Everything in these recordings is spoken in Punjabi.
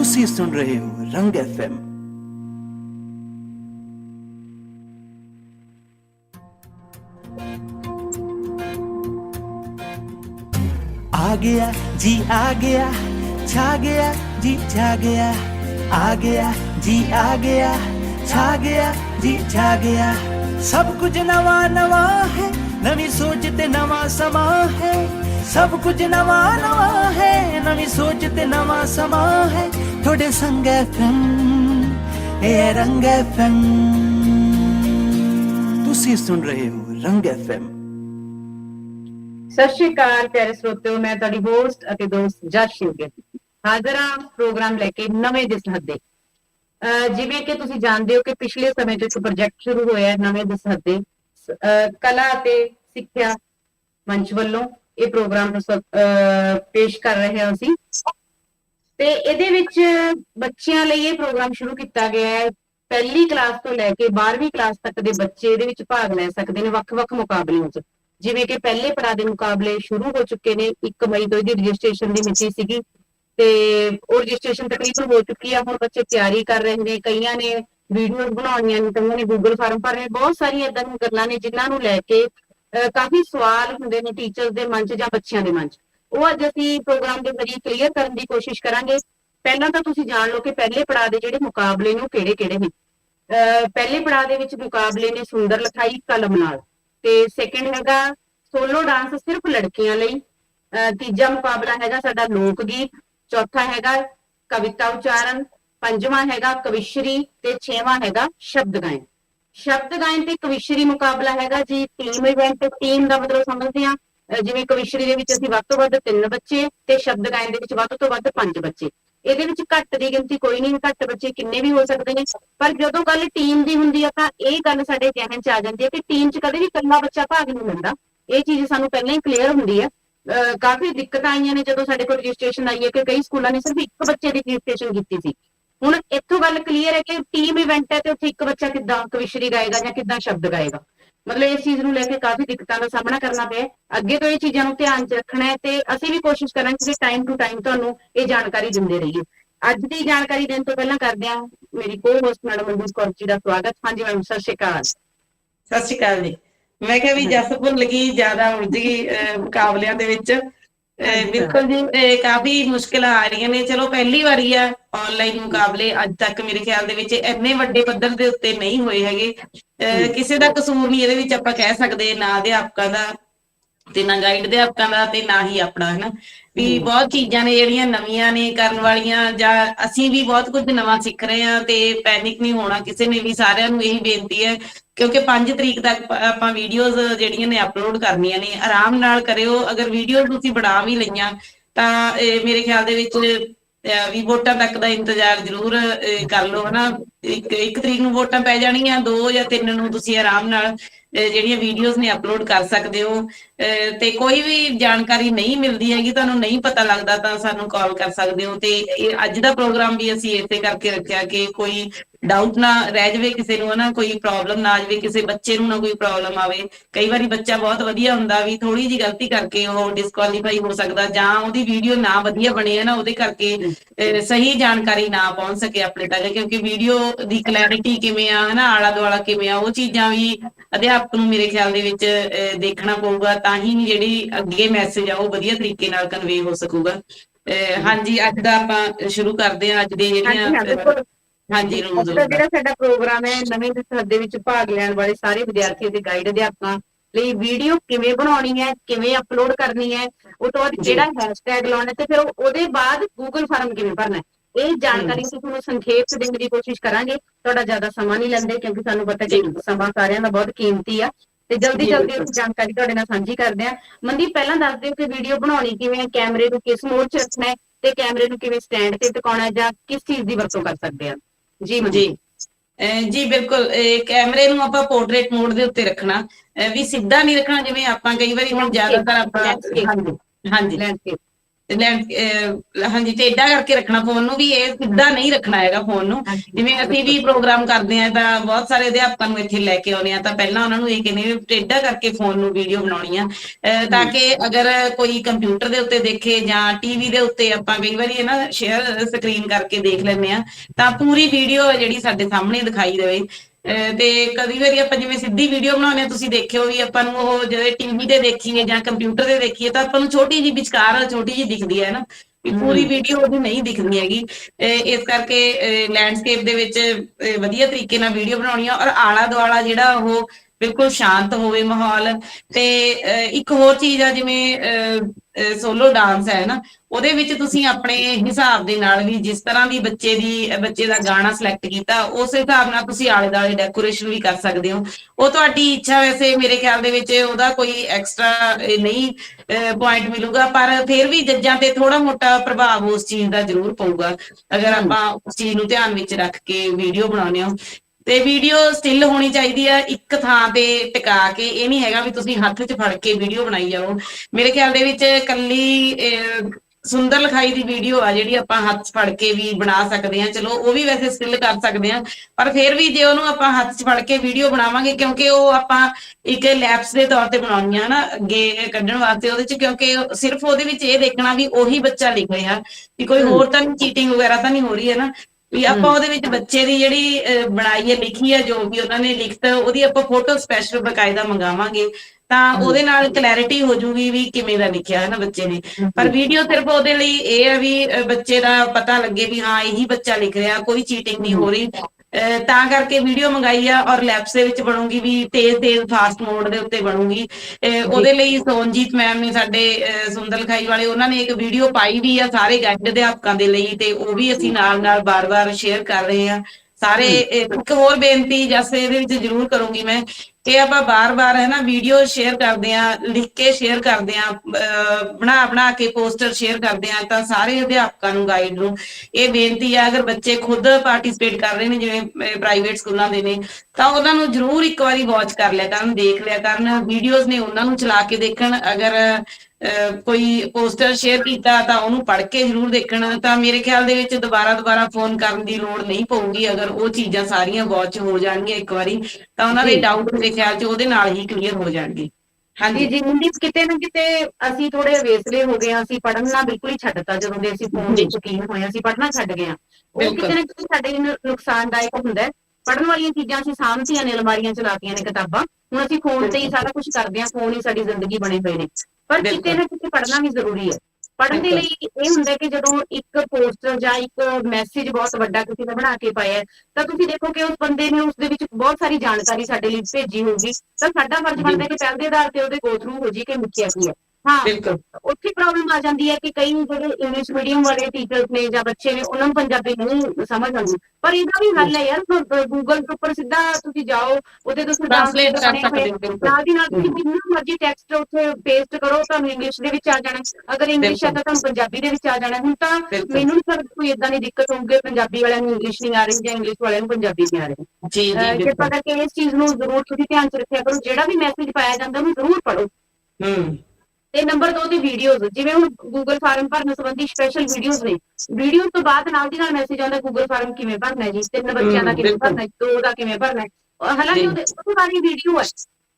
खुशी सुन रहे हो रंग एफएम। आ गया जी, आ गया, छा गया जी, छा गया, आ गया जी, आ गया, छा गया जी, छा गया। सब कुछ नवा नवा है, नवी सोचते नवा समा है। सब कुछ नवा नवा है, नवी सोचते नवा समा है। ਤੁਹਾਡੇ ਸੰਗ ਐਫਐਮ, ਇਹ ਰੰਗ ਐਫਐਮ। ਤੁਸੀਂ ਸੁਣ ਰਹੇ ਹੋ ਰੰਗ ਐਫਐਮ। ਸਤਿ ਸ਼੍ਰੀ ਅਕਾਲ ਪਿਆਰੇ ਸਰੋਤਿਓ, ਮੈਂ ਤੁਹਾਡੀ ਹੋਸਟ ਅਤੇ ਦੋਸਤ ਜਸ ਸ਼ੂਗਰ ਹਾਜ਼ਰ ਹਾਂ ਪ੍ਰੋਗਰਾਮ ਲੈ ਕੇ ਨਵੇਂ ਦਿਸਹਦ ਦੇ ਜਿਵੇਂ ਕਿ ਤੁਸੀਂ ਜਾਣਦੇ ਹੋ ਕਿ ਪਿਛਲੇ ਸਮੇਂ ਤੋਂ ਇੱਕ ਪ੍ਰੋਜੈਕਟ ਸ਼ੁਰੂ ਹੋਇਆ ਹੈ ਨਵੇਂ ਦਿਸਹਦ ਦੇ ਕਲਾ ਅਤੇ ਸਿੱਖਿਆ ਮੰਚ ਵੱਲੋਂ ਇਹ ਪ੍ਰੋਗਰਾਮ ਪੇਸ਼ ਕਰ ਰਹੇ ਹਾਂ ਅਸੀਂ। ਤੇ ਇਹਦੇ ਵਿੱਚ ਬੱਚਿਆਂ ਲਈ ਇਹ ਪ੍ਰੋਗਰਾਮ ਸ਼ੁਰੂ ਕੀਤਾ ਗਿਆ ਹੈ। ਪਹਿਲੀ ਕਲਾਸ ਤੋਂ ਲੈ ਕੇ 12ਵੀਂ ਕਲਾਸ ਤੱਕ ਦੇ ਬੱਚੇ ਇਹਦੇ ਵਿੱਚ ਭਾਗ ਲੈ ਸਕਦੇ ਨੇ ਵੱਖ-ਵੱਖ ਮੁਕਾਬਲਿਆਂ 'ਚ। ਜਿਵੇਂ ਕਿ ਪਹਿਲੇ ਪੜਾਅ ਦੇ ਮੁਕਾਬਲੇ ਸ਼ੁਰੂ ਹੋ ਚੁੱਕੇ ਨੇ। 1 ਮਈ ਤੋਂ ਇਹਦੀ ਰਜਿਸਟ੍ਰੇਸ਼ਨ ਦੀ ਮਿਤੀ ਸੀਗੀ ਤੇ ਉਹ ਰਜਿਸਟ੍ਰੇਸ਼ਨ ਤਕਰੀਬਨ ਹੋ ਚੁੱਕੀ ਆ। ਹੁਣ ਬੱਚੇ ਤਿਆਰੀ ਕਰ ਰਹੇ ਨੇ। ਕਈਆਂ ਨੇ ਵੀਡੀਓਜ਼ ਬਣਾਉਣੀਆਂ ਨੇ ਕਈਆਂ ਨੇ ਗੂਗਲ ਫਾਰਮ ਭਰਨੇ। ਬਹੁਤ ਸਾਰੀਆਂ ਇਦਾਂ ਦੀਆਂ ਗੱਲਾਂ ਨੇ ਜਿਨ੍ਹਾਂ ਨੂੰ ਲੈ ਕੇ ਅਹ, ਕਾਫੀ ਸਵਾਲ ਹੁੰਦੇ ਨੇ ਟੀਚਰਸ ਦੇ ਮਨ 'ਚ ਜਾਂ ਬੱਚਿਆਂ ਦੇ ਮਨ 'ਚ। ਉਹ ਅੱਜ ਅਸੀਂ ਪ੍ਰੋਗਰਾਮ ਦੇ ਜ਼ਰੀਏ ਕਲੀਅਰ ਕਰਨ ਦੀ ਕੋਸ਼ਿਸ਼ ਕਰਾਂਗੇ। ਪਹਿਲਾਂ ਤਾਂ ਤੁਸੀਂ ਜਾਣ ਲਓ ਕਿ ਪਹਿਲੇ ਪੜਾਅ ਦੇ ਜਿਹੜੇ ਮੁਕਾਬਲੇ ਨੇ ਉਹ ਕਿਹੜੇ-ਕਿਹੜੇ ਨੇ। ਅਹ, ਪਹਿਲੇ ਪੜਾਅ ਦੇ ਵਿੱਚ ਮੁਕਾਬਲੇ ਨੇ ਸੁੰਦਰ ਲਿਖਾਈ ਕਲਮ ਨਾਲ। ਤੇ ਸੈਕੰਡ ਹੈਗਾ ਸੋਲੋ ਡਾਂਸ ਸਿਰਫ ਲੜਕੀਆਂ ਲਈ। ਅਹ ਤੀਜਾ ਮੁਕਾਬਲਾ ਹੈਗਾ ਸਾਡਾ ਲੋਕ ਗੀਤ। ਚੌਥਾ ਹੈਗਾ ਕਵਿਤਾ ਉਚਾਰਨ। ਪੰਜਵਾਂ ਹੈਗਾ ਕਵਿਸ਼ਰੀ ਤੇ ਛੇਵਾਂ ਹੈਗਾ ਸ਼ਬਦ ਗਾਇਨ। ਸ਼ਬਦ ਗਾਇਨ ਤੇ ਕਵਿਸ਼ਰੀ ਮੁਕਾਬਲਾ ਹੈਗਾ ਜੀ। ਟੀਮ ਇਵੈਂਟ ਟੀਮ ਦਾ ਮਤਲਬ ਸਮਝਦੇ ਆ ਜਿਵੇਂ ਕਵਿਸ਼ਰੀ ਦੇ ਵਿੱਚ ਅਸੀਂ ਵੱਧ ਤੋਂ ਵੱਧ ਤਿੰਨ ਬੱਚੇ ਤੇ ਸ਼ਬਦ ਗਾਇਨ ਦੇ ਵਿੱਚ ਵੱਧ ਤੋਂ ਵੱਧ ਪੰਜ ਬੱਚੇ। ਇਹਦੇ ਵਿੱਚ ਘੱਟ ਦੀ ਗਿਣਤੀ ਕੋਈ ਨਹੀਂ, ਘੱਟ ਬੱਚੇ ਕਿੰਨੇ ਵੀ ਹੋ ਸਕਦੇ ਨੇ। ਪਰ ਜਦੋਂ ਗੱਲ ਟੀਮ ਦੀ ਹੁੰਦੀ ਆ ਤਾਂ ਇਹ ਗੱਲ ਸਾਡੇ ਜ਼ਿਹਨ 'ਚ ਆ ਜਾਂਦੀ ਹੈ ਕਿ ਟੀਮ 'ਚ ਕਦੇ ਵੀ ਇਕੱਲਾ ਬੱਚਾ ਭਾਗ ਨਹੀਂ ਲੈਂਦਾ। ਇਹ ਚੀਜ਼ ਸਾਨੂੰ ਪਹਿਲਾਂ ਹੀ ਕਲੀਅਰ ਹੁੰਦੀ ਹੈ ਕਾਫੀ ਦਿੱਕਤਾਂ ਆਈਆਂ ਨੇ ਜਦੋਂ ਸਾਡੇ ਕੋਲ ਰਜਿਸਟ੍ਰੇਸ਼ਨ ਆਈ ਹੈ ਕਿ ਕਈ ਸਕੂਲਾਂ ਨੇ ਸਿਰਫ ਇੱਕ ਬੱਚੇ ਦੀ ਰਜਿਸਟ੍ਰੇਸ਼ਨ ਕੀਤੀ ਸੀ। ਹੁਣ ਇੱਥੋਂ ਗੱਲ ਕਲੀਅਰ ਹੈ ਕਿ ਟੀਮ ਇਵੈਂਟ ਹੈ ਤੇ ਉੱਥੇ ਇੱਕ ਬੱਚਾ ਕਿੱਦਾਂ ਕਵਿਸ਼ਰੀ ਗਾਏਗਾ ਜਾਂ ਕਿੱਦਾਂ ਸ਼ਬਦ ਗਾਏਗਾ। ਮਤਲਬ ਇਸ ਚੀਜ਼ ਨੂੰ ਲੈ ਕੇ ਕਾਫੀ ਦਿੱਕਤਾਂ ਦਾ ਸਾਹਮਣਾ ਕਰਨਾ ਪਿਆ ਅੱਗੇ ਤੋਂ ਇਹ ਚੀਜ਼ਾਂ ਨੂੰ ਧਿਆਨ 'ਚ ਰੱਖਣਾ ਹੈ ਤੇ ਅਸੀਂ ਵੀ ਕੋਸ਼ਿਸ਼ ਕਰਾਂਗੇ ਕਿ ਟਾਈਮ ਟੂ ਟਾਈਮ ਤੁਹਾਨੂੰ ਇਹ ਜਾਣਕਾਰੀ ਦਿੰਦੇ ਰਹੀਏ। ਅੱਜ ਦੀ ਜਾਣਕਾਰੀ ਦੇਣ ਤੋਂ ਪਹਿਲਾਂ ਕਰਦੇ ਹਾਂ ਮੇਰੀ ਕੋ-ਹੋਸਟ ਮੈਡਮ ਮਨਜੀਤ ਕੌਰ ਜੀ ਦਾ ਸਵਾਗਤ। ਹਾਂਜੀ ਮੈਡਮ, ਸਤਿ ਸ਼੍ਰੀ ਅਕਾਲ। ਸਤਿ ਸ਼੍ਰੀ ਅਕਾਲ ਜੀ। ਮੈਂ ਕਿਹਾ ਵੀ ਜਸ ਭੁੱਲ ਗਈ ਜ਼ਿਆਦਾ ਉਲਝ ਗਈ ਮੁਕਾਬਲਿਆਂ ਦੇ ਵਿੱਚ। ਬਿਲਕੁਲ ਜੀ ਕਾਫੀ ਮੁਸ਼ਕਿਲਾਂ ਆ ਰਹੀਆਂ ਨੇ। ਚਲੋ ਪਹਿਲੀ ਵਾਰੀ ਆ ਆਨਲਾਈਨ ਮੁਕਾਬਲੇ ਅੱਜ ਤੱਕ ਮੇਰੇ ਖਿਆਲ ਦੇ ਵਿੱਚ ਇੰਨੇ ਵੱਡੇ ਪੱਧਰ ਦੇ ਉੱਤੇ ਨਹੀਂ ਹੋਏ ਹੈਗੇ। ਕਿਸੇ ਦਾ ਕਸੂਰ ਨਹੀਂ ਇਹਦੇ ਵਿੱਚ ਆਪਾਂ ਕਹਿ ਸਕਦੇ ਨਾ ਅਧਿਆਪਕਾਂ ਦਾ। ਤੇ ਨਾ ਗਾਈਡ ਅਧਿਆਪਕਾਂ ਦਾ ਤੇ ਨਾ ਹੀ ਆਪਣਾ ਹਨਾ? ਵੀ ਬਹੁਤ ਚੀਜ਼ਾਂ ਨੇ ਜਿਹੜੀਆਂ ਨਵੀਆਂ ਨੇ ਕਰਨ ਵਾਲੀਆਂ ਜਾਂ ਅਸੀਂ ਵੀ ਬਹੁਤ ਕੁਝ ਨਵਾਂ ਸਿੱਖ ਰਹੇ ਹਾਂ ਤੇ ਪੈਨਿਕ ਨਹੀਂ ਹੋਣਾ ਕਿਸੇ ਨੇ ਵੀ ਸਾਰਿਆਂ ਨੂੰ ਇਹੀ ਬੇਨਤੀ ਹੈ ਕਿਉਂਕਿ 5 ਤਰੀਕ ਤੱਕ ਆਪਾਂ ਵੀਡੀਓਜ਼ ਜਿਹੜੀਆਂ ਨੇ ਅਪਲੋਡ ਕਰਨੀਆਂ ਨੇ। ਆਰਾਮ ਨਾਲ ਕਰਿਓ ਅਗਰ ਵੀਡੀਓ ਤੁਸੀਂ ਬਣਾ ਵੀ ਲਈਆਂ ਤਾਂ ਮੇਰੇ ਖਿਆਲ ਦੇ ਵਿੱਚ ਵੀ ਵੋਟਾਂ ਤੱਕ ਦਾ ਇੰਤਜ਼ਾਰ ਜ਼ਰੂਰ ਕਰ ਲਓ ਹਨਾ? ਇੱਕ ਇੱਕ ਤਰੀਕ ਨੂੰ ਵੋਟਾਂ ਪੈ ਜਾਣਗੀਆਂ ਦੋ ਜਾਂ ਤਿੰਨ ਨੂੰ ਤੁਸੀਂ ਆਰਾਮ ਨਾਲ ਜਿਹੜੀਆਂ ਵੀਡੀਓਜ਼ ਨੇ ਅਪਲੋਡ ਕਰ ਸਕਦੇ ਹੋ। ਤੇ ਕੋਈ ਵੀ ਜਾਣਕਾਰੀ ਨਹੀਂ ਮਿਲਦੀ ਹੈਗੀ ਤੁਹਾਨੂੰ ਨਹੀਂ ਪਤਾ ਲੱਗਦਾ ਤਾਂ ਸਾਨੂੰ ਕਾਲ ਕਰ ਸਕਦੇ ਹੋ। ਤੇ ਇਹ ਅੱਜ ਦਾ ਪ੍ਰੋਗਰਾਮ ਵੀ ਅਸੀਂ ਇਸੇ ਕਰਕੇ ਰੱਖਿਆ ਕਿ ਕੋਈ ਡਾਊਟ ਨਾ ਰਹਿ ਜਾਵੇ ਕਿਸੇ ਨੂੰ ਹਨਾ ਕੋਈ ਪ੍ਰੋਬਲਮ ਨਾ ਆ ਜਾਵੇ ਕਿਸੇ ਬੱਚੇ ਨੂੰ ਨਾ ਕੋਈ ਪ੍ਰੋਬਲਮ ਆਵੇ। ਕਈ ਵਾਰੀ ਬੱਚਾ ਬਹੁਤ ਵਧੀਆ ਹੁੰਦਾ ਵੀ ਥੋੜੀ ਜੀ ਗਲਤੀ ਕਰਕੇ ਉਹ ਡਿਸਕੁਆਲੀਫਾਈ ਹੋ ਸਕਦਾ ਜਾਂ ਉਹਦੀ ਵੀਡੀਓ ਨਾ ਵਧੀਆ ਬਣੀ ਹੈ ਨਾ ਉਹਦੇ ਕਰਕੇ ਸਹੀ ਜਾਣਕਾਰੀ ਨਾ ਪਹੁੰਚ ਸਕੇ ਆਪਣੇ ਤੱਕ ਕਿਉਂਕਿ ਵੀਡੀਓ ਦੀ ਕਲੈਰਿਟੀ ਕਿਵੇਂ ਆ ਹਨਾ ਆਲਾ ਦੁਆਲਾ ਕਿਵੇਂ ਆ ਉਹ ਚੀਜ਼ਾਂ ਵੀ ਅਧਿਆਪਕ ਨੂੰ ਮੇਰੇ ਖਿਆਲ ਦੇ ਵਿੱਚ ਦੇਖਣਾ ਪਊਗਾ ਤਾਂ ਹੀ ਜਿਹੜੀ ਅੱਗੇ ਮੈਸੇਜ ਆ ਉਹ ਵਧੀਆ ਤਰੀਕੇ ਨਾਲ ਕਨਵੇ ਹੋ ਸਕੂਗਾ। ਹਾਂਜੀ ਅੱਜ ਦਾ ਆਪਾਂ ਸ਼ੁਰੂ ਕਰਦੇ ਹਾਂ ਅੱਜ ਦੇ ਜਿਹੜੀਆਂ ਹਾਂਜੀ ਦਾ ਜਿਹੜਾ ਸਾਡਾ ਪ੍ਰੋਗਰਾਮ ਹੈ ਨਵੇਂ ਦਿਸਰ ਦੇ ਵਿੱਚ ਭਾਗ ਲੈਣ ਵਾਲੇ ਸਾਰੇ ਵਿਦਿਆਰਥੀਆਂ ਤੇ ਗਾਈਡ ਅਧਿਆਪਕਾਂ ਲਈ ਵੀਡੀਓ ਕਿਵੇਂ ਬਣਾਉਣੀ ਹੈ ਕਿਵੇਂ ਅਪਲੋਡ ਕਰਨੀ ਹੈ ਉਹ ਤੋਂ ਬਾਅਦ ਜੀ। ਕਿਹੜਾ ਹੈਸ਼ਟੈਗ ਲਾਉਣਾ ਤੇ ਫਿਰ ਉਹ- ਉਹਦੇ ਬਾਅਦ ਗੂਗਲ ਫਾਰਮ ਕਿਵੇਂ ਭਰਨਾ ਹੈ। ਇਹ ਜਾਣਕਾਰੀ ਅਸੀਂ ਤੁਹਾਨੂੰ ਸੰਖੇਪ ਚ ਦੇਣ ਦੀ ਕੋਸ਼ਿਸ਼ ਕਰਾਂਗੇ। ਤੁਹਾਡਾ ਜ਼ਿਆਦਾ ਸਮਾਂ ਨਹੀਂ ਲੈਂਦੇ ਕਿਉਂਕਿ ਸਾਨੂੰ ਪਤਾ ਕਿ ਸਮਾਂ ਸਾਰਿਆਂ ਦਾ ਬਹੁਤ ਕੀਮਤੀ ਆ। ਤੇ ਜਲਦੀ ਜਲਦੀ। ਅਸੀਂ ਜਾਣਕਾਰੀ ਤੁਹਾਡੇ ਨਾਲ ਸਾਂਝੀ ਕਰਦੇ ਹਾਂ। ਮਨਦੀਪ ਪਹਿਲਾਂ ਦੱਸ ਦਿਓ ਕਿ ਵੀਡੀਓ ਬਣਾਉਣੀ ਕਿਵੇਂ ਹੈ ਕੈਮਰੇ ਨੂੰ ਕਿਸ ਮੋਡ 'ਚ ਰੱਖਣਾ ਹੈ ਤੇ ਕੈਮਰੇ ਨੂੰ ਕਿਵੇਂ ਸਟੈਂਡ ਤੇ ਟਿਕਾਉਣਾ ਜਾਂ ਕਿਸ ਚੀਜ਼ ਦੀ ਵਰਤੋਂ ਕਰ ਸਕਦੇ ਆ? ਜੀ ਜੀ। ਜੀ ਬਿਲਕੁਲ। ਕੈਮਰੇ ਨੂੰ ਆਪਾਂ ਪੋਰਟਰੇਟ ਮੋਡ ਦੇ ਉੱਤੇ ਰੱਖਣਾ। ਵੀ ਸਿੱਧਾ ਨਹੀਂ ਰੱਖਣਾ ਜਿਵੇਂ ਆਪਾਂ ਕਈ ਵਾਰੀ ਹੁਣ ਜ਼ਿਆਦਾਤਰ ਆਪਾਂ. ਹਾਂਜੀ। ਹਾਂਜੀ। ਲੈਂਡਸਕੇਪ ਲੈਂਡ ਅਹ, ਹਾਂਜੀ ਟੇਢਾ ਕਰਕੇ ਰੱਖਣਾ ਫੋਨ ਨੂੰ ਵੀ ਇਹ ਸਿੱਧਾ ਨਹੀਂ ਰੱਖਣਾ ਹੈਗਾ ਫੋਨ ਨੂੰ। ਜਿਵੇਂ ਅਸੀਂ ਵੀ ਪ੍ਰੋਗਰਾਮ ਕਰਦੇ ਆ ਤਾਂ ਬਹੁਤ ਸਾਰੇ ਅਧਿਆਪਕਾਂ ਨੂੰ ਇੱਥੇ ਲੈ ਕੇ ਆਉਂਦੇ ਆ ਤਾਂ ਪਹਿਲਾਂ ਉਹਨਾਂ ਨੂੰ ਇਹ ਕਹਿੰਦੇ ਵੀ ਟੇਢਾ ਕਰਕੇ ਫੋਨ ਨੂੰ ਵੀਡੀਓ ਬਣਾਉਣੀ ਆ ਤਾਂ ਕਿ ਅਗਰ ਕੋਈ ਕੰਪਿਊਟਰ ਦੇ ਉੱਤੇ ਦੇਖੇ ਜਾਂ ਟੀਵੀ ਦੇ ਉੱਤੇ ਆਪਾਂ ਕਈ ਵਾਰੀ ਇਹ ਨਾ ਸ਼ੇਅਰ ਸਕਰੀਨ ਕਰਕੇ ਦੇਖ ਲੈਂਦੇ ਆ ਤਾਂ ਪੂਰੀ ਵੀਡੀਓ ਜਿਹੜੀ ਸਾਡੇ ਸਾਹਮਣੇ ਦਿਖਾਈ ਦੇਵੇ। ਤੇ ਕਦੀ ਵਾਰੀ ਆਪਾਂ ਜਿਵੇਂ ਸਿੱਧੀ ਵੀਡੀਓ ਬਣਾਉਂਦੇ ਆ ਤੁਸੀਂ ਦੇਖਿਓ ਵੀ ਆਪਾਂ ਨੂੰ ਉਹ ਜਿਹੜੇ ਟੀਵੀ ਤੇ ਦੇਖੀਏ ਜਾਂ ਕੰਪਿਊਟਰ ਤੇ ਦੇਖੀਏ ਤਾਂ ਆਪਾਂ ਨੂੰ ਛੋਟੀ ਜਿਹੀ ਵਿਚਕਾਰ ਛੋਟੀ ਜਿਹੀ ਦਿਖਦੀ ਹੈ ਨਾ ਵੀ ਪੂਰੀ ਵੀਡੀਓ ਉਹਦੀ ਨਹੀਂ ਦਿਖਦੀ ਹੈਗੀ। ਇਸ ਕਰਕੇ ਲੈਂਡਸਕੇਪ ਦੇ ਵਿੱਚ ਵਧੀਆ ਤਰੀਕੇ ਨਾਲ ਵੀਡੀਓ ਬਣਾਉਣੀ ਆ ਔਰ ਆਲਾ ਦੁਆਲਾ ਜਿਹੜਾ ਉਹ ਬਿਲਕੁਲ ਸ਼ਾਂਤ ਹੋਵੇ ਮਾਹੌਲ। ਤੇ ਇੱਕ ਹੋਰ ਚੀਜ਼ ਆ ਜਿਵੇਂ ਸੋਲੋ ਡਾਂਸ ਹੈ ਨਾ ਉਹਦੇ ਵਿੱਚ ਤੁਸੀਂ ਆਪਣੇ ਹਿਸਾਬ ਦੇ ਨਾਲ ਵੀ ਜਿਸ ਤਰ੍ਹਾਂ ਦੀ ਬੱਚੇ ਦੀ ਬੱਚੇ ਦਾ ਗਾਣਾ ਸਿਲੈਕਟ ਕੀਤਾ ਉਸ ਹਿਸਾਬ ਨਾਲ ਤੁਸੀਂ ਆਲੇ ਦਾਲੇ ਡੈਕੋਰੇਸ਼ਨ ਵੀ ਕਰ ਸਕਦੇ ਹੋ। ਉਹ ਤੁਹਾਡੀ ਇੱਛਾ ਵੈਸੇ ਮੇਰੇ ਖਿਆਲ ਦੇ ਵਿੱਚ ਉਹਦਾ ਕੋਈ ਐਕਸਟਰਾ ਨਹੀਂ ਪੁਆਇੰਟ ਮਿਲੂਗਾ ਪਰ ਫਿਰ ਵੀ ਜੱਜਾਂ ਤੇ ਥੋੜਾ ਮੋਟਾ ਪ੍ਰਭਾਵ ਉਸ ਚੀਜ਼ ਦਾ ਜ਼ਰੂਰ ਪਊਗਾ। ਅਗਰ ਆਪਾਂ ਉਸ ਚੀਜ਼ ਨੂੰ ਧਿਆਨ ਵਿੱਚ ਰੱਖ ਕੇ ਵੀਡੀਓ ਬਣਾਉਂਦੇ ਹੋ। ਤੇ ਵੀਡੀਓ ਸਟਿਲ ਹੋਣੀ ਚਾਹੀਦੀ ਆ ਇੱਕ ਥਾਂ ਤੇ ਟਿਕਾ ਕੇ। ਇਹ ਨਹੀਂ ਹੈਗਾ ਵੀ ਤੁਸੀਂ ਹੱਥ 'ਚ ਫੜ ਕੇ ਵੀਡੀਓ ਬਣਾਈ ਜਾਓ। ਮੇਰੇ ਖਿਆਲ ਦੇ ਵਿੱਚ ਕੱਲੀ ਸੁੰਦਰ ਲਿਖਾਈ ਦੀ ਵੀਡੀਓ ਆ ਜਿਹੜੀ ਆਪਾਂ ਹੱਥ 'ਚ ਫੜ ਕੇ ਵੀ ਬਣਾ ਸਕਦੇ ਆ। ਚਲੋ ਉਹ ਵੀ ਵੈਸੇ ਸਟਿਲ ਕਰ ਸਕਦੇ ਆ। ਪਰ ਫਿਰ ਵੀ ਜੇ ਉਹਨੂੰ ਆਪਾਂ ਹੱਥ 'ਚ ਫੜ ਕੇ ਵੀਡੀਓ ਬਣਾਵਾਂਗੇ ਕਿਉਂਕਿ ਉਹ ਆਪਾਂ ਇੱਕ ਲੈਪਸ ਦੇ ਤੌਰ ਤੇ ਬਣਾਉਣੀ ਆ ਨਾ ਅੱਗੇ ਕੱਢਣ ਵਾਸਤੇ ਉਹਦੇ 'ਚ। ਕਿਉਂਕਿ ਸਿਰਫ ਉਹਦੇ ਵਿੱਚ ਇਹ ਦੇਖਣਾ ਵੀ ਉਹੀ ਬੱਚਾ ਲਿਖ ਰਿਹਾ। ਕਿ ਕੋਈ ਹੋਰ ਤਾਂ ਚੀਟਿੰਗ ਵਗੈਰਾ ਤਾਂ ਨਹੀਂ ਹੋ ਰਹੀ ਹੈ ਨਾ ਵੀ ਆਪਾਂ ਉਹਦੇ ਵਿੱਚ ਬੱਚੇ ਦੀ ਜਿਹੜੀ ਬਣਾਈ ਹੈ ਲਿਖੀ ਹੈ ਜੋ ਵੀ ਉਹਨਾਂ ਨੇ ਲਿਖਤ ਉਹਦੀ ਆਪਾਂ ਫੋਟੋ ਸਪੈਸ਼ਲ ਬਕਾਇਦਾ ਮੰਗਾਵਾਂਗੇ। ਤਾਂ ਉਹਦੇ ਨਾਲ ਕਲੈਰਿਟੀ ਹੋ ਜੂਗੀ ਵੀ ਕਿਵੇਂ ਦਾ ਲਿਖਿਆ ਹੈ ਨਾ ਬੱਚੇ ਨੇ। ਪਰ ਵੀਡੀਓ ਸਿਰਫ ਉਹਦੇ ਲਈ ਇਹ ਹੈ ਵੀ ਬੱਚੇ ਦਾ ਪਤਾ ਲੱਗੇ ਵੀ ਹਾਂ ਇਹੀ ਬੱਚਾ ਲਿਖ ਰਿਹਾ ਕੋਈ ਚੀਟਿੰਗ ਨਹੀਂ ਹੋ ਰਹੀ। ਤਾਂ ਕਰਕੇ ਵੀਡੀਓ ਮੰਗਾਈ ਆ ਔਰ ਲੈਬਸ ਦੇ ਵਿੱਚ ਬਣੂਗੀ ਵੀ ਤੇਜ਼ ਤੇਜ਼ ਫਾਸਟ ਮੋਡ ਦੇ ਉੱਤੇ ਬਣੂਗੀ। ਉਹਦੇ ਲਈ ਸੋਨਜੀਤ ਮੈਮ ਨੇ ਸਾਡੇ ਸੁੰਦਰ ਲਿਖਾਈ ਵਾਲੇ ਉਹਨਾਂ ਨੇ ਇੱਕ ਵੀਡੀਓ ਪਾਈ ਵੀ ਆ ਸਾਰੇ ਗਾਈਡ ਅਧਿਆਪਕਾਂ ਦੇ ਲਈ ਤੇ ਉਹ ਵੀ ਅਸੀਂ ਨਾਲ ਨਾਲ ਬਾਰ-ਬਾਰ ਸ਼ੇਅਰ ਕਰ ਰਹੇ ਆ। ਸਾਰੇ ਇੱਕ ਹੋਰ ਬੇਨਤੀ ਜੈਸੇ ਇਹਦੇ ਵਿੱਚ ਜ਼ਰੂਰ ਕਰੂੰਗੀ ਮੈਂ ਕਿ ਆਪਾਂ ਬਾਰ-ਬਾਰ ਹੈ ਨਾ ਵੀਡੀਓ ਸ਼ੇਅਰ ਕਰਦੇ ਆ ਲਿਖ ਕੇ ਸ਼ੇਅਰ ਕਰਦੇ ਆ ਬਣਾ ਬਣਾ ਕੇ ਪੋਸਟਰ ਸ਼ੇਅਰ ਕਰਦੇ ਆ ਤਾਂ ਸਾਰੇ ਅਧਿਆਪਕਾਂ ਨੂੰ ਗਾਈਡ ਨੂੰ ਇਹ ਬੇਨਤੀ ਆ ਅਗਰ ਬੱਚੇ ਖੁਦ ਪਾਰਟਿਸਿਪੇਟ ਕਰ ਰਹੇ ਨੇ, ਜਿਵੇਂ ਪ੍ਰਾਈਵੇਟ ਸਕੂਲਾਂ ਦੇ ਨੇ ਤਾਂ ਉਹਨਾਂ ਨੂੰ ਜ਼ਰੂਰ ਇੱਕ ਵਾਰੀ ਵਾਚ ਕਰ ਲਿਆ ਕਰਨ ਦੇਖ ਲਿਆ ਕਰਨ। ਵੀਡੀਓਜ਼ ਨੇ ਉਹਨਾਂ ਨੂੰ ਚਲਾ ਕੇ ਦੇਖਣ। ਅਗਰ ਕੋਈ ਪੋਸਟਰ ਸ਼ੇਅਰ ਕੀਤਾ ਤਾਂ ਉਹਨੂੰ ਪੜ੍ਹ ਕੇ ਜ਼ਰੂਰ ਦੇਖਣ। ਤਾਂ ਮੇਰੇ ਖਿਆਲ ਦੇ ਵਿੱਚ ਦੁਬਾਰਾ ਦੁਬਾਰਾ ਫੋਨ ਕਰਨ ਦੀ ਲੋੜ ਨਹੀਂ ਪਊਗੀ। ਅਗਰ ਉਹ ਚੀਜ਼ਾਂ ਸਾਰੀਆਂ ਵਾਚ ਹੋ ਜਾਣਗੀਆਂ ਇੱਕ ਵਾਰੀ ਤਾਂ ਉਹਨਾਂ ਦੇ। ਡਾਊਟ ਮੇਰੇ ਖਿਆਲ 'ਚ ਉਹਦੇ ਨਾਲ ਹੀ ਕਲੀਅਰ ਹੋ ਜਾਣਗੇ। ਹਾਂਜੀ। ਜੀ ਮੁੰਡੀ ਕਿਤੇ ਨਾ ਕਿਤੇ ਅਸੀਂ ਥੋੜੇ ਵੇਸਲੇ ਹੋ ਗਏ ਹਾਂ, ਅਸੀਂ ਪੜ੍ਹਨਾ ਬਿਲਕੁਲ ਹੀ ਛੱਡਤਾ। ਜਦੋਂ ਦੇ ਅਸੀਂ ਫੋਨ ਦੇ ਸ਼ੌਕੀਨ ਹੋਏ ਅਸੀਂ ਪੜ੍ਹਨਾ ਛੱਡ ਗਏ ਹਾਂ। ਉਹ। ਕਿਤੇ ਨਾ ਕਿਤੇ ਸਾਡੇ ਨੁਕਸਾਨਦਾਇਕ ਹੁੰਦਾ ਹੈ। ਪੜ੍ਹਨ ਵਾਲੀਆਂ ਚੀਜ਼ਾਂ ਅਸੀਂ ਸਾਂਭਤੀਆਂ ਨੇ ਅਲਮਾਰੀਆਂ ਚ ਲਾਤੀਆਂ ਨੇ ਕਿਤਾਬਾਂ। ਹੁਣ ਅਸੀਂ ਫੋਨ ਤੇ ਹੀ ਸਾਰਾ ਕੁਝ ਕਰਦੇ ਹਾਂ ਫੋਨ ਹੀ ਸਾਡੀ ਜ਼ਿੰਦਗੀ ਬਣੇ ਹੋਏ ਨੇ। ਪਰ। ਕਿਤੇ ਨਾ ਕਿਤੇ ਪੜ੍ਹਨਾ ਵੀ ਜ਼ਰੂਰੀ ਹੈ। ਪੜ੍ਹਨ ਦੇ। ਲਈ ਇਹ ਹੁੰਦਾ ਕਿ ਜਦੋਂ ਇੱਕ ਪੋਸਟਰ ਜਾਂ ਇੱਕ ਮੈਸੇਜ ਬਹੁਤ ਵੱਡਾ ਕਿਸੇ ਨੇ ਬਣਾ ਕੇ ਪਾਇਆ ਤਾਂ ਤੁਸੀਂ ਦੇਖੋ ਕਿ ਉਸ ਬੰਦੇ ਨੇ ਉਸ ਦੇ ਵਿੱਚ ਬਹੁਤ ਸਾਰੀ ਜਾਣਕਾਰੀ ਸਾਡੇ ਲਈ ਭੇਜੀ ਹੋਊਗੀ। ਤਾਂ ਸਾਡਾ ਫਰਜ਼ ਬਣਦਾ ਕਿ ਪਹਿਲ ਦੇ ਆਧਾਰ ਤੇ ਉਹਦੇ ਗੋ ਥਰੂ ਹੋ ਜੀ ਕਿ ਲਿਖਿਆ ਕੀ ਹੈ। ਹਾਂ ਬਿਲਕੁਲ। ਉੱਥੇ ਪ੍ਰੋਬਲਮ ਆ ਜਾਂਦੀ ਹੈ ਕਿ ਕਈ ਜਿਹੜੇ ਇੰਗਲਿਸ਼ ਮੀਡੀਅਮ ਵਾਲੇ ਟੀਚਰਸ ਨੇ ਜਾਂ ਬੱਚੇ ਨੇ ਉਹਨਾਂ ਨੂੰ ਪੰਜਾਬੀ ਨਹੀਂ ਸਮਝ ਆਉਂਦੀ। ਪਰ ਇਹਦਾ ਵੀ ਹੱਲ ਹੈ ਯਾਰ ਗੂਗਲ ਦੇ ਉੱਪਰ ਸਿੱਧਾ ਤੁਸੀਂ ਜਾਓ ਉਹਦੇ ਤੋਂ Translate ਕਰ ਸਕਦੇ ਹੋ। ਨਾਲ ਦੀ ਨਾਲ ਤੁਸੀਂ ਜਿੰਨਾ ਮਰਜ਼ੀ ਟੈਕਸਟ ਉੱਥੇ ਪੇਸਟ ਕਰੋ ਤੁਹਾਨੂੰ ਇੰਗਲਿਸ਼ ਦੇ ਵਿੱਚ ਆ ਜਾਣਾ। ਅਗਰ ਇੰਗਲਿਸ਼ ਹੈ ਤਾਂ ਤੁਹਾਨੂੰ ਪੰਜਾਬੀ ਦੇ ਵਿੱਚ ਆ ਜਾਣਾ। ਹੁਣ ਤਾਂ। ਮੈਨੂੰ ਨਹੀਂ ਲੱਗਦਾ ਕੋਈ ਇਦਾਂ ਦੀ ਦਿੱਕਤ ਹੋਊਗੀ ਪੰਜਾਬੀ ਵਾਲਿਆਂ ਨੂੰ ਇੰਗਲਿਸ਼ ਨਹੀਂ ਆ ਰਹੀ ਜਾਂ ਇੰਗਲਿਸ਼ ਵਾਲਿਆਂ ਨੂੰ ਪੰਜਾਬੀ ਨਹੀਂ ਆ ਰਹੀ। ਜੀ ਜੀ ਕਿਰਪਾ ਕਰਕੇ ਇਸ ਚੀਜ਼ ਨੂੰ ਜ਼ਰੂਰ ਤੁਸੀਂ ਧਿਆਨ ਚ ਰੱਖਿਆ ਕਰੋ ਜਿਹੜਾ ਵੀ ਮੈਸੇਜ ਪਾਇਆ ਜਾਂਦਾ ਉਹਨੂੰ ਜ਼ਰੂਰ ਪੜੋ ਹੂੰ। ਤੇ ਨੰਬਰ 2 ਤੇ ਵੀਡੀਓਜ਼ ਜਿਵੇਂ ਹੁਣ ਗੂਗਲ ਫਾਰਮ ਭਰਨ ਸੰਬੰਧੀ ਸਪੈਸ਼ਲ ਵੀਡੀਓਜ਼ ਨੇ ਵੀਡੀਓ ਤੋਂ ਬਾਅਦ ਨਾਲ ਦੀ ਨਾਲ ਮੈਸੇਜ ਆਉਂਦਾ ਗੂਗਲ ਫਾਰਮ ਕਿਵੇਂ ਭਰਨਾ ਹੈ ਜੀ ਤਿੰਨ ਬੱਚਿਆਂ ਦਾ ਕਿਵੇਂ। ਭਰਨਾ ਹੈ ਦੋ ਦਾ ਕਿਵੇਂ ਭਰਨਾ ਹੈ ਹਾਲਾਂਕਿ। ਉਹਦੇ ਉਹ ਸਾਰੀ ਵੀਡੀਓ ਹੈ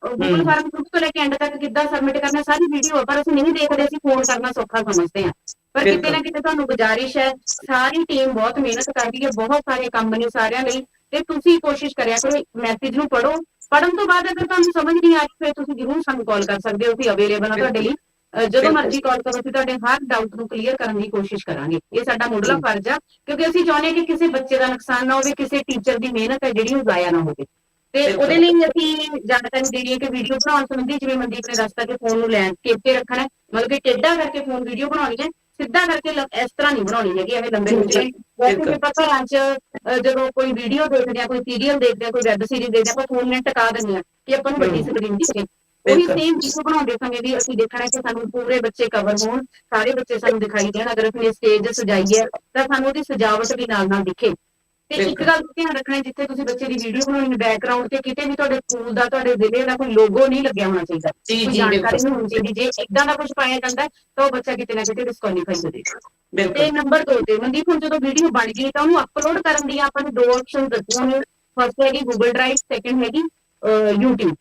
ਗੂਗਲ। ਫਾਰਮ ਗਰੁੱਪ ਤੋਂ ਲੈ ਕੇ ਐਂਡ ਤੱਕ ਕਿੱਦਾਂ ਸਬਮਿਟ ਕਰਨਾ ਹੈ, ਸਾਰੀ ਵੀਡੀਓ ਹੈ ਪਰ ਅਸੀਂ ਨਹੀਂ ਦੇਖਦੇ ਅਸੀਂ ਫੋਨ ਕਰਨਾ ਸੌਖਾ ਸਮਝਦੇ ਹਾਂ ਪਰ ਕਿਤੇ। ਨਾ ਕਿਤੇ ਤੁਹਾਨੂੰ ਗੁਜ਼ਾਰਿਸ਼ ਹੈ ਸਾਰੀ ਟੀਮ ਬਹੁਤ ਮਿਹਨਤ ਕਰਦੀ ਹੈ ਬਹੁਤ ਸਾਰੇ ਕੰਮ ਨੇ ਸਾਰਿਆਂ ਲਈ ਤੇ ਤੁਸੀਂ ਕੋਸ਼ਿਸ਼ ਕਰਿਆ ਕਰੋ ਮੈਸੇਜ ਨੂੰ ਪੜੋ ਪੜਨ ਤੋਂ ਬਾਅਦ ਅਗਰ ਤੁਹਾਨੂੰ ਸਮਝ ਨਹੀਂ ਆ ਰਹੀ ਫਿਰ ਤੁਸੀਂ ਜ਼ਰੂਰ ਸਾਨੂੰ ਕਾਲ ਕਰ ਸਕਦੇ ਹੋ ਅਸੀਂ ਅਵੇਲੇਬਲ ਹਾਂ ਤੁਹਾਡੇ ਲਈ ਜਦੋਂ। ਮਰਜ਼ੀ ਕਾਲ ਕਰੋ ਅਸੀਂ ਤੁਹਾਡੇ ਹਰ ਡਾਊਟ ਨੂੰ ਕਲੀਅਰ ਕਰਨ ਦੀ ਕੋਸ਼ਿਸ਼ ਕਰਾਂਗੇ ਇਹ ਸਾਡਾ ਮੁੱਢਲਾ ਫਰਜ਼ ਆ ਕਿਉਂਕਿ ਅਸੀਂ ਚਾਹੁੰਦੇ ਹਾਂ ਕਿ ਕਿਸੇ ਬੱਚੇ ਦਾ ਨੁਕਸਾਨ ਨਾ ਹੋਵੇ ਕਿਸੇ ਟੀਚਰ ਦੀ ਮਿਹਨਤ ਹੈ ਜਿਹੜੀ ਉਹ ਜ਼ਾਇਆ ਨਾ ਹੋਵੇ ਤੇ। ਉਹਦੇ ਲਈ ਅਸੀਂ ਜਾਣਕਾਰੀ ਦੇ ਰਹੀ ਹੈ ਕਿ ਵੀਡੀਓ ਬਣਾਉਣ ਸੰਬੰਧੀ ਜਿਵੇਂ ਮਨਦੀਪ ਨੇ ਦੱਸਤਾ ਕਿ ਫੋਨ ਨੂੰ ਲੈਂਡਸਕੇਪ ਤੇ ਰੱਖਣਾ ਮਤਲਬ ਕਿ ਟੇਢਾ ਕਰਕੇ ਫੋਨ ਵੀਡੀਓ ਬਣਾਉਣੀ ਹੈ ਸਿੱਧਾ ਕਰਕੇ ਲ- ਇਸ ਤਰ੍ਹਾਂ ਨਹੀਂ ਬਣਾਉਣੀ ਹੈਗੀ ਐਵੇਂ ਲੰਬੇ ਜੀ, ਹੁੰਦੇ ਜੀ, ਵੈਸੇ। ਵੀ 'ਚ ਅਹ, ਜਦੋਂ ਕੋਈ ਵੀਡੀਓ ਦੇਖਦੇ ਆ ਕੋਈ ਸੀਰੀਅਲ ਦੇਖਦੇ ਆ ਕੋਈ ਵੈਬ ਸੀਰੀਜ਼ ਦੇਖਦੇ ਆ ਆਪਾਂ ਫੋਨ ਨੇ ਟਿਕਾ ਦਿੰਦੇ ਆ ਕਿ ਆਪਾਂ ਨੂੰ ਵੱਡੀ। ਸਕਰੀਨ ਦਿਖੇ ਉਹੀ ਬਿਲਕੁਲ। ਸੇਮ ਵੀਡੀਓ ਬਣਾਉਂਦੇ ਸਮੇਂ ਵੀ ਅਸੀਂ ਦੇਖਣਾ ਹੈ ਕਿ ਸਾਨੂੰ ਪੂਰੇ ਬੱਚੇ ਕਵਰ ਹੋਣ ਸਾਰੇ ਬੱਚੇ ਸਾਨੂੰ ਦਿਖਾਈ ਦੇਣ ਅਗਰ ਅਸੀਂ ਸਟੇਜ ਸਜਾਈ ਹੈ ਤਾਂ ਸਾਨੂੰ ਉਹਦੀ ਸਜਾਵਟ ਵੀ ਨਾਲ ਨਾਲ ਦਿਖੇ ਤੇ ਇੱਕ। ਗੱਲ ਦਾ ਧਿਆਨ ਰੱਖਣਾ ਜਿੱਥੇ ਤੁਸੀਂ ਬੱਚੇ ਦੀ ਵੀਡੀਓ ਬਣਾਉਣੀ ਬੈਕਗ੍ਰਾਉਂਡ ਤੇ ਕਿਤੇ ਵੀ ਤੁਹਾਡੇ ਸਕੂਲ ਦਾ ਤੁਹਾਡੇ ਜ਼ਿਲ੍ਹੇ ਦਾ ਕੋਈ ਲੋਗੋ ਨਹੀਂ ਲੱਗਿਆ ਹੋਣਾ ਚਾਹੀਦਾ। ਜੀ ਜੀ ਜਾਣਕਾਰੀ ਨਹੀਂ ਹੋਣੀ ਚਾਹੀਦੀ। ਜੇ ਇਦਾਂ ਦਾ ਕੁਝ ਪਾਇਆ ਜਾਂਦਾ ਤਾਂ ਉਹ ਬੱਚਾ ਕਿਤੇ ਨਾ ਕਿਤੇ ਡਿਸਕੁਆਲੀਫਾਈ ਹੋ ਜਾਏਗਾ। ਤੇ ਨੰਬਰ 2 ਤੇ ਮਨਦੀਪ ਹੁਣ ਜਦੋਂ ਵੀਡੀਓ ਬਣ ਗਈ ਤਾਂ ਉਹਨੂੰ ਅਪਲੋਡ ਕਰਨ ਦੀਆਂ ਆਪਾਂ ਨੂੰ ਦੋ ਆਪਸ਼ਨ ਦੱਸੀਆਂ ਨੇ ਫਸਟ ਹੈਗੀ ਗੂਗਲ ਡਰਾਈਵ ਸੈਕੰਡ ਹੈਗੀ YouTube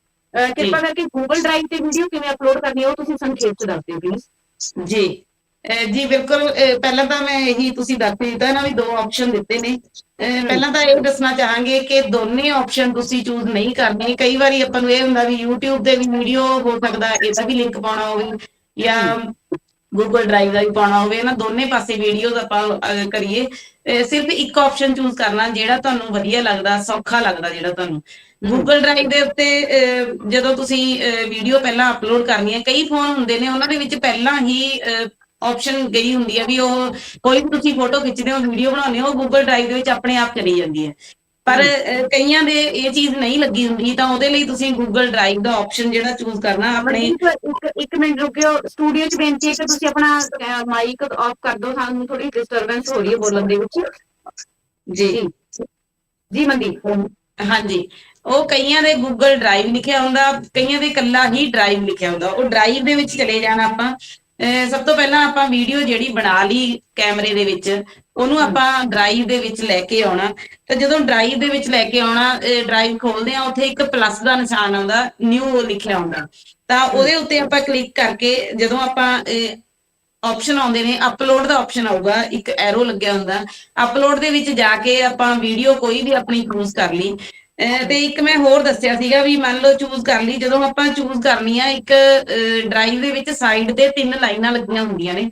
ਕਿਰਪਾ ਕਰਕੇ ਗੂਗਲ ਡਰਾਈਵ ਤੇ ਵੀਡੀਓ ਕਿਵੇਂ ਅਪਲੋਡ ਕਰਨੀ ਹੈ ਉਹ ਤੁਸੀਂ ਸੰਖੇਪ ਚ ਦੱਸ ਦਿਓ ਪਲੀਜ਼ ਜੀ। ਜੀ, ਬਿਲਕੁਲ ਪਹਿਲਾਂ ਤਾਂ ਮੈਂ ਇਹੀ ਤੁਸੀਂ ਦੱਸ ਦਿੱਤਾ ਨਾ ਵੀ ਦੋ ਆਪਸ਼ਨ ਦਿੱਤੇ ਨੇ। ਪਹਿਲਾਂ ਤਾਂ ਇਹ ਦੱਸਣਾ ਚਾਹਾਂਗੇ ਕਿ ਦੋਨੇ ਆਪਸ਼ਨ ਤੁਸੀਂ ਚੂਜ਼ ਨਹੀਂ ਕਰਨੇ। ਕਈ ਵਾਰੀ ਆਪਾਂ ਨੂੰ ਇਹ ਹੁੰਦਾ ਵੀ YouTube ਤੇ ਵੀ ਵੀਡੀਓ ਹੋ ਸਕਦਾ, ਇਹਦਾ ਵੀ ਲਿੰਕ ਪਾਉਣਾ ਹੋਵੇ ਜਾਂ Google Drive ਦਾ ਵੀ ਪਾਉਣਾ ਹੋਵੇ। ਨਾ ਦੋਨੇ ਪਾਸੇ ਵੀਡੀਓਜ਼ ਆਪਾਂ ਕਰੀਏ। ਸਿਰਫ ਇੱਕ ਆਪਸ਼ਨ ਚੂਜ਼ ਕਰਨਾ, ਜਿਹੜਾ ਤੁਹਾਨੂੰ ਵਧੀਆ ਲੱਗਦਾ, ਸੌਖਾ ਲੱਗਦਾ, ਜਿਹੜਾ ਤੁਹਾਨੂੰ। Google ਡਰਾਈਵ ਦੇ ਉੱਤੇ ਜਦੋਂ ਤੁਸੀਂ ਵੀਡੀਓ ਪਹਿਲਾਂ ਅਪਲੋਡ ਕਰਨੀ ਹੈ ਕਈ ਫੋਨ ਹੁੰਦੇ ਨੇ, ਉਹਨਾਂ ਦੇ ਵਿੱਚ ਪਹਿਲਾਂ ਹੀ ਆਪਸ਼ਨ ਗਈ ਹੁੰਦੀ ਹੈ ਵੀ ਉਹ ਕੋਈ ਵੀ ਤੁਸੀਂ ਫੋਟੋ ਖਿੱਚਦੇ ਹੋ ਵੀਡੀਓ ਬਣਾਉਂਦੇ ਹੋ Google Drive ਦੇ ਵਿੱਚ ਆਪਣੇ ਆਪ ਚਲੀ ਜਾਂਦੀ ਹੈ। ਪਰ ਕਈਆਂ ਦੇ ਇਹ ਚੀਜ਼ ਨਹੀਂ ਲੱਗੀ ਹੁੰਦੀ ਤਾਂ ਉਹਦੇ ਲਈ ਤੁਸੀਂ Google Drive ਦਾ ਆਪਸ਼ਨ ਜਿਹੜਾ ਚੂਜ਼ ਕਰਨਾ ਆਪਣੇ ਇੱਕ ਮਿੰਟ ਰੁਕਿਓ ਸਟੂਡੀਓ ਚ ਬੇਨਤੀ ਹੈ ਕਿ ਤੁਸੀਂ ਆਪਣਾ ਮਾਈਕ ਆਫ ਕਰ ਦਿਓ ਸਾਨੂੰ ਥੋੜੀ ਡਿਸਟਰਬੈਂਸ ਹੋ ਰਹੀ ਹੈ ਬੋਲਣ ਦੇ ਵਿੱਚ। ਜੀ। ਜੀ। ਮਨਦੀਪ ਹਾਂਜੀ। ਉਹ ਕਈਆਂ ਦੇ Google Drive ਲਿਖਿਆ ਹੁੰਦਾ ਕਈਆਂ ਦੇ ਇਕੱਲਾ ਹੀ Drive ਲਿਖਿਆ ਹੁੰਦਾ। ਉਹ Drive ਦੇ ਵਿੱਚ ਚਲੇ ਜਾਣਾ ਆਪਾਂ। ਸਭ ਤੋਂ ਪਹਿਲਾਂ ਆਪਾਂ ਵੀਡੀਓ ਜਿਹੜੀ ਬਣਾ ਲਈ ਕੈਮਰੇ ਦੇ ਵਿੱਚ, ਉਹਨੂੰ ਆਪਾਂ ਡਰਾਈਵ ਦੇ ਵਿੱਚ ਲੈ ਕੇ ਆਉਣਾ। ਤੇ ਜਦੋਂ ਡਰਾਈਵ ਦੇ ਵਿੱਚ ਲੈ ਕੇ ਆਉਣਾ ਡਰਾਈਵ ਖੋਲਦੇ ਆ ਉੱਥੇ ਇੱਕ ਪਲੱਸ ਦਾ ਨਿਸ਼ਾਨ ਆਉਂਦਾ ਨਿਊ ਲਿਖਿਆ ਹੁੰਦਾ। ਤਾਂ ਉਹਦੇ ਉੱਤੇ ਆਪਾਂ ਕਲਿੱਕ ਕਰਕੇ ਜਦੋਂ ਆਪਾਂ ਆਪਸ਼ਨ ਆਉਂਦੇ ਨੇ ਅਪਲੋਡ ਦਾ ਆਪਸ਼ਨ ਆਊਗਾ, ਇੱਕ ਐਰੋ ਲੱਗਿਆ ਹੁੰਦਾ। ਅਪਲੋਡ ਦੇ ਵਿੱਚ ਜਾ ਕੇ ਆਪਾਂ ਵੀਡੀਓ ਕੋਈ ਵੀ ਆਪਣੀ ਚੂਜ਼ ਕਰ ਲਈ। ਤੇ ਇੱਕ ਮੈਂ ਹੋਰ ਦੱਸਿਆ ਸੀਗਾ ਵੀ ਮੰਨ ਲਓ ਚੂਜ਼ ਕਰ ਲਈ ਜਦੋਂ ਆਪਾਂ ਚੂਜ਼ ਕਰਨੀ ਆ ਇੱਕ ਡਰਾਈਵ ਦੇ ਵਿੱਚ ਸਾਈਡ ਤੇ ਤਿੰਨ ਲਾਈਨਾਂ ਲੱਗੀਆਂ ਹੁੰਦੀਆਂ ਨੇ।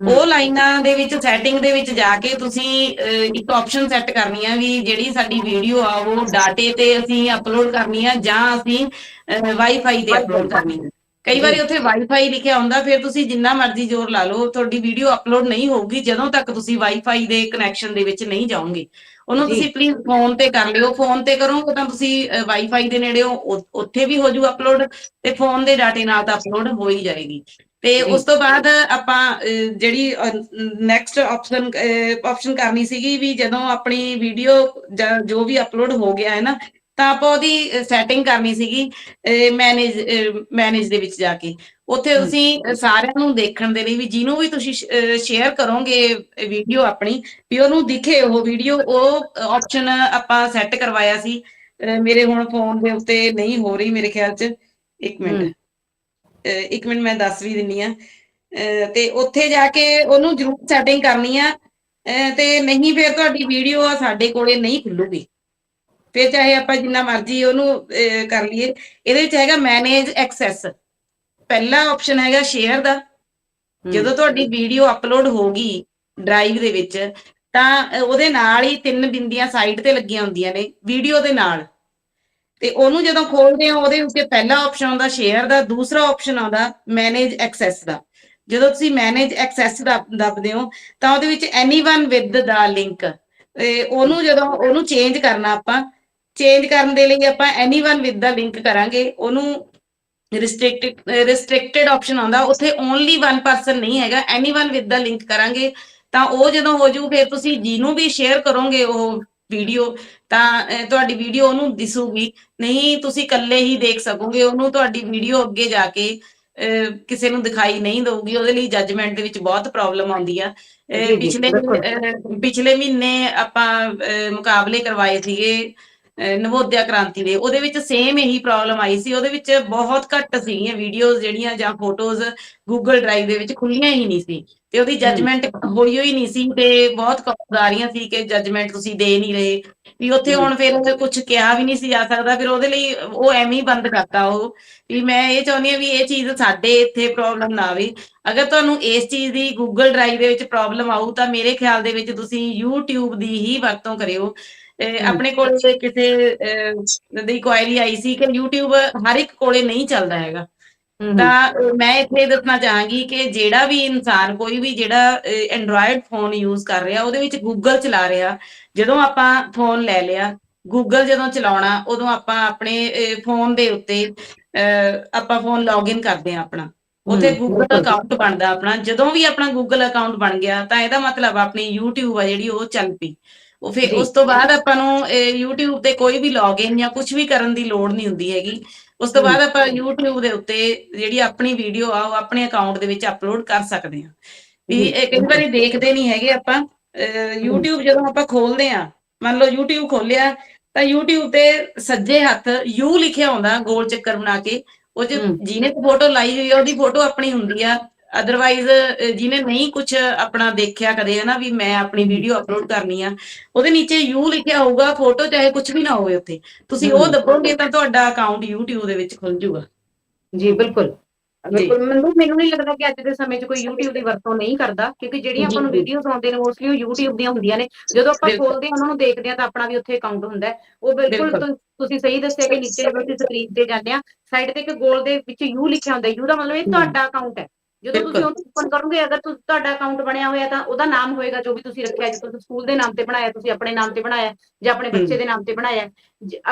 ਉਹ ਲਾਈਨਾਂ ਦੇ ਵਿੱਚ ਸੈਟਿੰਗ ਦੇ ਵਿੱਚ ਜਾ ਕੇ ਤੁਸੀਂ ਇੱਕ ਆਪਸ਼ਨ ਸੈੱਟ ਕਰਨੀ ਆ ਵੀ ਜਿਹੜੀ ਸਾਡੀ ਵੀਡੀਓ ਆ ਉਹ ਡਾਟੇ ਤੇ ਅਸੀਂ ਅਪਲੋਡ ਕਰਨੀ ਆ ਜਾਂ ਅਸੀਂ ਵਾਈਫਾਈ ਤੇ ਅਪਲੋਡ ਕਰਨੀ ਆ। ਕਈ ਵਾਰੀ ਉੱਥੇ ਵਾਈਫਾਈ ਲਿਖਿਆ ਹੁੰਦਾ ਫਿਰ ਤੁਸੀਂ ਜਿੰਨਾ ਮਰਜ਼ੀ ਜ਼ੋਰ ਲਾ ਲਓ ਤੁਹਾਡੀ ਵੀਡੀਓ ਅਪਲੋਡ ਨਹੀਂ ਹੋਊਗੀ ਜਦੋਂ ਤੱਕ ਤੁਸੀਂ ਵਾਈਫਾਈ ਦੇ ਕਨੈਕਸ਼ਨ ਦੇ ਵਿੱਚ ਨਹੀਂ ਜਾਓਗੇ। ਉਹਨੂੰ। ਤੁਸੀਂ ਪਲੀਜ਼ ਫੋਨ ਤੇ ਕਰ ਲਿਓ ਫੋਨ ਤੇ ਕਰੋਗੇ ਤਾਂ ਤੁਸੀਂ ਵਾਈਫਾਈ ਦੇ ਨੇੜੇ ਉੱਥੇ ਵੀ ਹੋ ਜੂ ਅਪਲੋਡ ਤੇ ਫੋਨ ਦੇ ਡਾਟੇ ਨਾਲ ਤਾਂ ਅਪਲੋਡ ਹੋ ਹੀ ਜਾਏਗੀ ਤੇ। ਉਸ ਤੋਂ ਬਾਅਦ ਆਪਾਂ ਜਿਹੜੀ ਨੈਕਸਟ ਆਪਸ਼ਨ ਆਪਸ਼ਨ ਕਰਨੀ ਸੀਗੀ ਵੀ ਜਦੋਂ ਆਪਣੀ ਵੀਡੀਓ ਜੋ ਵੀ ਅਪਲੋਡ ਹੋ ਗਿਆ ਹੈ ਨਾ ਤਾਂ ਆਪਾਂ ਉਹਦੀ ਸੈਟਿੰਗ ਕਰਨੀ ਸੀਗੀ ਮੈਨੇਜ ਮੈਨੇਜ ਦੇ ਵਿੱਚ ਜਾ ਕੇ। ਉੱਥੇ। ਤੁਸੀਂ ਸਾਰਿਆਂ ਨੂੰ ਦੇਖਣ ਦੇ ਲਈ ਵੀ ਜਿਹਨੂੰ ਵੀ ਤੁਸੀਂ ਸ਼ੇਅਰ ਕਰੋਗੇ ਵੀਡੀਓ ਆਪਣੀ ਵੀ ਉਹਨੂੰ ਦਿਖੇ ਉਹ ਵੀਡੀਓ ਉਹ ਆਪਸ਼ਨ ਆਪਾਂ ਸੈੱਟ ਕਰਵਾਇਆ ਸੀ। ਮੇਰੇ ਹੁਣ ਫੋਨ ਦੇ ਉੱਤੇ ਨਹੀਂ ਹੋ ਰਹੀ ਮੇਰੇ ਖਿਆਲ 'ਚ। ਇੱਕ ਮਿੰਟ। ਹਮ। ਅਹ ਇੱਕ ਮਿੰਟ ਮੈਂ ਦੱਸ ਵੀ ਦਿੰਨੀ ਆ। ਤੇ ਉੱਥੇ ਜਾ ਕੇ ਉਹਨੂੰ ਜ਼ਰੂਰ ਸੈਟਿੰਗ ਕਰਨੀ ਆ। ਤੇ ਨਹੀਂ ਫਿਰ ਤੁਹਾਡੀ ਵੀਡੀਓ ਸਾਡੇ ਕੋਲੇ ਨਹੀਂ ਖੁੱਲੂਗੀ। ਫਿਰ ਚਾਹੇ ਆਪਾਂ ਜਿੰਨਾ ਮਰਜ਼ੀ ਉਹਨੂੰ ਕਰ ਲਈਏ। ਇਹਦੇ ਵਿੱਚ ਹੈਗਾ ਮੈਨੇਜ ਐਕਸੈਸ ਪਹਿਲਾ ਆਪਸ਼ਨ ਹੈਗਾ ਸ਼ੇਅਰ ਦਾ। ਜਦੋਂ ਤੁਹਾਡੀ ਵੀਡੀਓ ਅਪਲੋਡ ਹੋਗੀ ਡਰਾਈਵ ਦੇ ਵਿੱਚ ਤਾਂ ਉਹਦੇ ਨਾਲ ਹੀ ਤਿੰਨ ਬਿੰਦੀਆਂ ਸਾਈਡ ਤੇ ਲੱਗੀਆਂ ਹੁੰਦੀਆਂ ਨੇ ਵੀਡੀਓ ਦੇ ਨਾਲ। ਤੇ ਉਹਨੂੰ ਜਦੋਂ ਖੋਲਦੇ ਹੋ ਉਹਦੇ ਉੱਤੇ ਪਹਿਲਾ ਆਪਸ਼ਨ ਆਉਂਦਾ ਸ਼ੇਅਰ ਦਾ ਦੂਸਰਾ ਆਪਸ਼ਨ ਆਉਂਦਾ ਮੈਨੇਜ ਐਕਸੈਸ ਦਾ। ਜਦੋਂ ਤੁਸੀਂ ਮੈਨੇਜ ਐਕਸੈਸ ਦੱਬਦੇ ਹੋ ਤਾਂ ਉਹਦੇ ਵਿੱਚ ਐਨੀਵਨ ਵਿਦ ਦਾ ਲਿੰਕ ਉਹਨੂੰ ਜਦੋਂ ਉਹਨੂੰ ਚੇਂਜ ਕਰਨਾ ਆਪਾਂ ਚੇਂਜ ਕਰਨ ਦੇ ਲਈ ਆਪਾਂ ਐਨੀਵਨ ਵਿਦ ਦਾ ਲਿੰਕ ਕਰਾਂਗੇ। ਉਹਨੂੰ ਰਿਸਟ੍ਰਿਕਟਡ ਰਿਸਟ੍ਰਿਕਟਡ ਆਪਸ਼ਨ ਆਉਂਦਾ। ਉੱਥੇ ਓਨਲੀ ਵਨ ਪਰਸਨ ਨਹੀਂ ਹੈਗਾ। ਐਨੀਵਨ ਵਿਦ ਦਾ ਲਿੰਕ ਕਰਾਂਗੇ। ਤਾਂ ਉਹ ਜਦੋਂ ਹੋ ਜੂ ਫਿਰ ਤੁਸੀਂ ਜਿਹਨੂੰ ਵੀ ਸ਼ੇਅਰ ਕਰੋਗੇ ਉਹ ਵੀਡੀਓ ਤਾਂ ਤੁਹਾਡੀ ਵੀਡੀਓ ਉਹਨੂੰ ਦਿਸੂਗੀ। ਨਹੀਂ ਤੁਸੀਂ ਇਕੱਲੇ ਹੀ ਦੇਖ ਸਕੋਗੇ। ਉਹਨੂੰ ਤੁਹਾਡੀ ਵੀਡੀਓ ਅੱਗੇ ਜਾ ਕੇ ਕਿਸੇ ਨੂੰ ਦਿਖਾਈ ਨਹੀਂ ਦਊਗੀ। ਉਹਦੇ ਲਈ ਜੱਜਮੈਂਟ ਦੇ ਵਿੱਚ ਬਹੁਤ ਪ੍ਰੋਬਲਮ ਆਉਂਦੀ ਆ। ਪਿਛਲੇ ਪਿਛਲੇ ਮਹੀਨੇ ਆਪਾਂ ਮੁਕਾਬਲੇ ਕਰਵਾਏ ਸੀਗੇ। ਨਵੋਦਿਆ ਕ੍ਰਾਂਤੀ ਦੇ। ਉਹਦੇ ਵਿੱਚ ਸੇਮ ਇਹੀ ਪ੍ਰੋਬਲਮ ਆਈ ਸੀ। ਉਹਦੇ ਵਿੱਚ ਬਹੁਤ ਘੱਟ ਸੀਗੀਆਂ ਵੀਡੀਓਜ਼ ਜਿਹੜੀਆਂ ਜਾਂ ਫੋਟੋਜ਼ ਗੂਗਲ ਡਰਾਈਵ ਦੇ ਵਿੱਚ ਖੁੱਲੀਆਂ ਹੀ ਨਹੀਂ ਸੀ। ਤੇ ਉਹਦੀ ਜੱਜਮੈਂਟ ਹੋਈ ਹੋਈ ਨਹੀਂ ਸੀ ਤੇ ਬਹੁਤ ਕਾਲਸ ਆ ਰਹੀਆਂ ਸੀ ਕਿ ਜੱਜਮੈਂਟ ਤੁਸੀਂ ਦੇ ਨਹੀਂ ਰਹੇ। ਵੀ ਉੱਥੇ ਹੁਣ ਫਿਰ ਕੁਝ ਕਿਹਾ ਵੀ ਨਹੀਂ ਸੀ ਜਾ ਸਕਦਾ। ਫਿਰ ਉਹਦੇ ਲਈ ਉਹ ਐਵੇਂ ਹੀ ਬੰਦ ਕਰਤਾ ਉਹ। ਵੀ ਮੈਂ ਇਹ ਚਾਹੁੰਦੀ ਹਾਂ ਵੀ ਇਹ ਚੀਜ਼ ਸਾਡੇ ਇੱਥੇ ਪ੍ਰੋਬਲਮ ਨਾ ਆਵੇ। ਅਗਰ ਤੁਹਾਨੂੰ ਇਸ ਚੀਜ਼ ਦੀ ਗੂਗਲ ਡਰਾਈਵ ਦੇ ਵਿੱਚ ਪ੍ਰੋਬਲਮ ਆਊ ਤਾਂ ਮੇਰੇ ਖਿਆਲ ਦੇ ਵਿੱਚ ਤੁਸੀਂ YouTube ਦੀ ਹੀ ਵਰਤੋਂ ਕਰਿਓ। ਆਪਣੇ ਕੋਲ ਕਿਸੇ ਦੀ ਕੁਆਇਰੀ ਆਈ ਸੀ ਕਿ YouTube ਹਰ ਇੱਕ ਕੋਲੇ ਨਹੀਂ ਚੱਲਦਾ ਹੈਗਾ। ਤਾਂ ਮੈਂ ਇੱਥੇ ਦੱਸਣਾ ਚਾਹਾਂਗੀ ਕਿ ਜਿਹੜਾ ਵੀ ਇਨਸਾਨ ਕੋਈ ਵੀ ਜਿਹੜਾ ਐਂਡਰੋਇਡ ਫੋਨ ਯੂਜ਼ ਕਰ ਰਿਹਾ ਉਹਦੇ ਵਿੱਚ ਗੂਗਲ ਚਲਾ ਰਿਹਾ ਜਦੋਂ ਆਪਾਂ ਫੋਨ ਲੈ ਲਿਆ ਗੂਗਲ ਜਦੋਂ ਚਲਾਉਣਾ ਉਦੋਂ ਆਪਾਂ ਆਪਣੇ ਫੋਨ ਦੇ ਉੱਤੇ ਆਪਾਂ ਫੋਨ ਲੌਗਇਨ ਕਰਦੇ ਆ ਆਪਣਾ। ਉੱਥੇ ਬਿਲਕੁਲ। ਅਕਾਊਂਟ ਬਣਦਾ ਆਪਣਾ। ਜਦੋਂ ਵੀ ਆਪਣਾ ਗੂਗਲ ਅਕਾਊਂਟ ਬਣ ਗਿਆ ਤਾਂ ਇਹਦਾ ਮਤਲਬ ਆਪਣੀ YouTube ਆ ਜਿਹੜੀ ਉਹ ਚੱਲ ਪਈ। ਉਹ ਫਿਰ। ਉਸ ਤੋਂ ਬਾਅਦ ਆਪਾਂ ਨੂੰ YouTube ਤੇ ਕੋਈ ਵੀ ਲੌਗਇਨ ਜਾਂ ਕੁਝ ਵੀ ਕਰਨ ਦੀ ਲੋੜ ਨਹੀਂ ਹੁੰਦੀ ਹੈਗੀ ਉਸ ਤੋਂ। ਬਾਅਦ ਆਪਾਂ YouTube ਦੇ ਉੱਤੇ ਜਿਹੜੀ ਆਪਣੀ ਵੀਡੀਓ ਆ ਉਹ ਆਪਣੇ ਅਕਾਊਂਟ ਦੇ ਵਿੱਚ ਅਪਲੋਡ ਕਰ ਸਕਦੇ ਹਾਂ ਵੀ। ਇਹ ਕਈ ਵਾਰੀ ਦੇਖਦੇ ਨਹੀਂ ਹੈਗੇ ਆਪਾਂ YouTube ਜਦੋਂ ਆਪਾਂ ਖੋਲਦੇ ਆ ਮੰਨ ਲਓ YouTube ਖੋਲਿਆ ਤਾਂ YouTube ਤੇ ਸੱਜੇ ਹੱਥ U ਲਿਖਿਆ ਹੁੰਦਾ ਗੋਲ ਚੱਕਰ ਬਣਾ ਕੇ ਉਹ। ਜਿਹਨੇ ਫੋਟੋ ਲਾਈ ਹੋਈ ਆ ਉਹਦੀ ਫੋਟੋ ਆਪਣੀ ਹੁੰਦੀ ਆ ਅਦਰਵਾਈਜ਼ ਜਿਹਨੇ ਨਹੀਂ ਕੁਝ ਆਪਣਾ ਦੇਖਿਆ ਕਦੇ ਹਨਾ ਵੀ ਮੈਂ ਆਪਣੀ ਵੀਡੀਓ ਅਪਲੋਡ ਕਰਨੀ ਆ ਉਹਦੇ ਨੀਚੇ ਯੂ ਲਿਖਿਆ ਹੋਊਗਾ ਫੋਟੋ ਚਾਹੇ ਕੁਝ ਵੀ ਨਾ ਹੋਵੇ ਉੱਥੇ। ਤੁਸੀਂ ਉਹ। ਦੱਬੋਗੇ ਤਾਂ ਤੁਹਾਡਾ ਅਕਾਊਂਟ YouTube ਦੇ ਵਿੱਚ ਖੁੱਲ ਜਾਊਗਾ। ਜੀ ਬਿਲਕੁਲ। ਮੈਨੂੰ ਮੈਨੂੰ ਨਹੀਂ ਲੱਗਦਾ ਕਿ ਅੱਜ ਦੇ ਸਮੇਂ 'ਚ ਕੋਈ YouTube ਦੀ ਵਰਤੋਂ ਨਹੀਂ ਕਰਦਾ ਕਿਉਂਕਿ ਜਿਹੜੀਆਂ ਆਪਾਂ ਨੂੰ। ਵੀਡੀਓਜ਼ ਆਉਂਦੇ ਨੇ ਮੋਸਟਲੀ ਉਹ YouTube ਦੀਆਂ ਹੁੰਦੀਆਂ ਨੇ। ਜਦੋਂ ਆਪਾਂ। ਖੋਲਦੇ ਹਾਂ ਉਹਨਾਂ ਨੂੰ ਦੇਖਦੇ ਹਾਂ ਤਾਂ ਆਪਣਾ ਵੀ ਉੱਥੇ ਅਕਾਊਂਟ ਹੁੰਦਾ ਹੈ। ਉਹ ਬਿਲਕੁਲ ਤੁਸੀਂ ਸਹੀ ਦੱਸਿਆ ਕਿ ਨੀਚੇ ਜਦੋਂ ਤੁਸੀਂ ਸਕਰੀਨ ਤੇ ਜਾਂਦੇ ਆ ਸਾਈਡ ਤੇ ਇੱਕ ਗੋਲ ਦੇ ਵਿੱਚ U ਲਿਖਿਆ ਹੁੰਦਾ U ਦਾ ਮਤਲਬ ਇਹ। ਤੁਹਾਡਾ ਅਕਾਊਂਟ ਹੈ। ਜਦੋਂ ਤੁਸੀਂ। ਉਹਨੂੰ ਓਪਨ ਕਰੋਗੇ ਅਗਰ ਤੁਹਾਡਾ ਅਕਾਊਂਟ ਬਣਿਆ ਹੋਇਆ ਤਾਂ ਉਹਦਾ ਨਾਮ ਹੋਏਗਾ ਜੋ ਵੀ ਤੁਸੀਂ ਰੱਖਿਆ ਜੇ ਤੁਸੀਂ ਸਕੂਲ ਦੇ ਨਾਮ ਤੇ ਬਣਾਇਆ ਤੁਸੀਂ ਆਪਣੇ ਨਾਮ ਤੇ ਬਣਾਇਆ ਜਾਂ ਆਪਣੇ ਬੱਚੇ। ਦੇ ਨਾਮ ਤੇ ਬਣਾਇਆ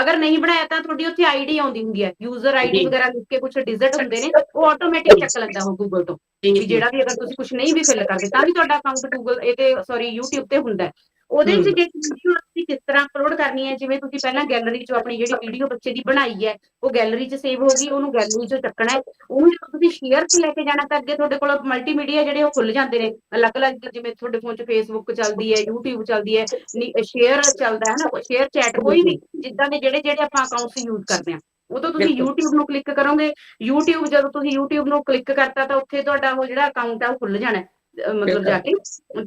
ਅਗਰ ਨਹੀਂ ਬਣਾਇਆ ਤਾਂ ਤੁਹਾਡੀ ਉੱਥੇ ਆਈਡੀ ਆਉਂਦੀ ਹੁੰਦੀ ਹੈ ਯੂਜ਼ਰ ਆਈਡੀ। ਵਗੈਰਾ ਲਿਖ ਕੇ ਕੁਝ ਡਿਜਿਟ ਹੁੰਦੇ ਨੇ ਉਹ ਆਟੋਮੈਟਿਕ ਚੱਕ ਲੈਂਦਾ ਉਹ ਗੂਗਲ ਤੋਂ ਵੀ। ਜਿਹੜਾ ਵੀ ਅਗਰ ਤੁਸੀਂ ਕੁਝ ਨਹੀਂ ਵੀ ਫਿਲ ਕਰਦੇ ਤਾਂ ਵੀ ਤੁਹਾਡਾ ਅਕਾਊਂਟ ਗੂਗਲ ਇਹ ਤੇ ਸੌਰੀ YouTube ਤੇ ਹੁੰਦਾ ਹੈ ਉਹਦੇ ਵਿੱਚ ਹਮ। ਜੇ ਵੀਡੀਓ ਤੁਸੀਂ ਕਿਸ ਤਰ੍ਹਾਂ ਅਪਲੋਡ ਕਰਨੀ ਹੈ ਜਿਵੇਂ ਤੁਸੀਂ ਪਹਿਲਾਂ ਗੈਲਰੀ 'ਚੋਂ ਆਪਣੀ ਜਿਹੜੀ ਵੀਡੀਓ ਬੱਚੇ ਦੀ ਬਣਾਈ ਹੈ ਉਹ ਗੈਲਰੀ 'ਚ ਸੇਵ ਹੋਗੀ ਉਹਨੂੰ ਗੈਲਰੀ 'ਚੋਂ ਚੱਕਣਾ ਹੈ। ਉਹਨੂੰ ਜਦੋਂ ਤੁਸੀਂ ਸ਼ੇਅਰ 'ਚ ਲੈ ਕੇ ਜਾਣਾ ਤਾਂ ਅੱਗੇ ਤੁਹਾਡੇ ਕੋਲ ਮਲਟੀਮੀਡੀਆ ਜਿਹੜੇ ਉਹ ਖੁੱਲ ਜਾਂਦੇ ਨੇ। ਅਲੱਗ-ਅਲੱਗ ਜਿਵੇਂ ਤੁਹਾਡੇ ਫੋਨ 'ਚ ਫੇਸਬੁੱਕ ਚੱਲਦੀ ਹੈ YouTube ਚੱਲਦੀ ਹੈ ਸ਼ੇਅਰ ਚੱਲਦਾ ਹੈ ਨਾ ਸ਼ੇਅਰ ਚੈਟ ਕੋਈ ਵੀ ਜਿੱਦਾਂ ਦੇ ਜਿਹੜੇ ਜਿਹੜੇ ਆਪਾਂ ਅਕਾਊਂਟਸ ਯੂਜ਼ ਕਰਦੇ ਹਾਂ। ਉਦੋਂ ਤੁਸੀਂ। YouTube ਨੂੰ ਕਲਿੱਕ ਕਰੋਗੇ। YouTube ਜਦੋਂ ਤੁਸੀਂ YouTube ਨੂੰ ਕਲਿੱਕ ਕਰਤਾ ਤਾਂ ਉੱਥੇ ਤੁਹਾਡਾ ਉਹ ਜਿਹੜਾ ਅਕਾਊਂਟ ਆ ਉਹ ਖੁੱਲ ਜਾਣਾ ਹੈ, ਮਤਲਬ। ਜਾ ਕੇ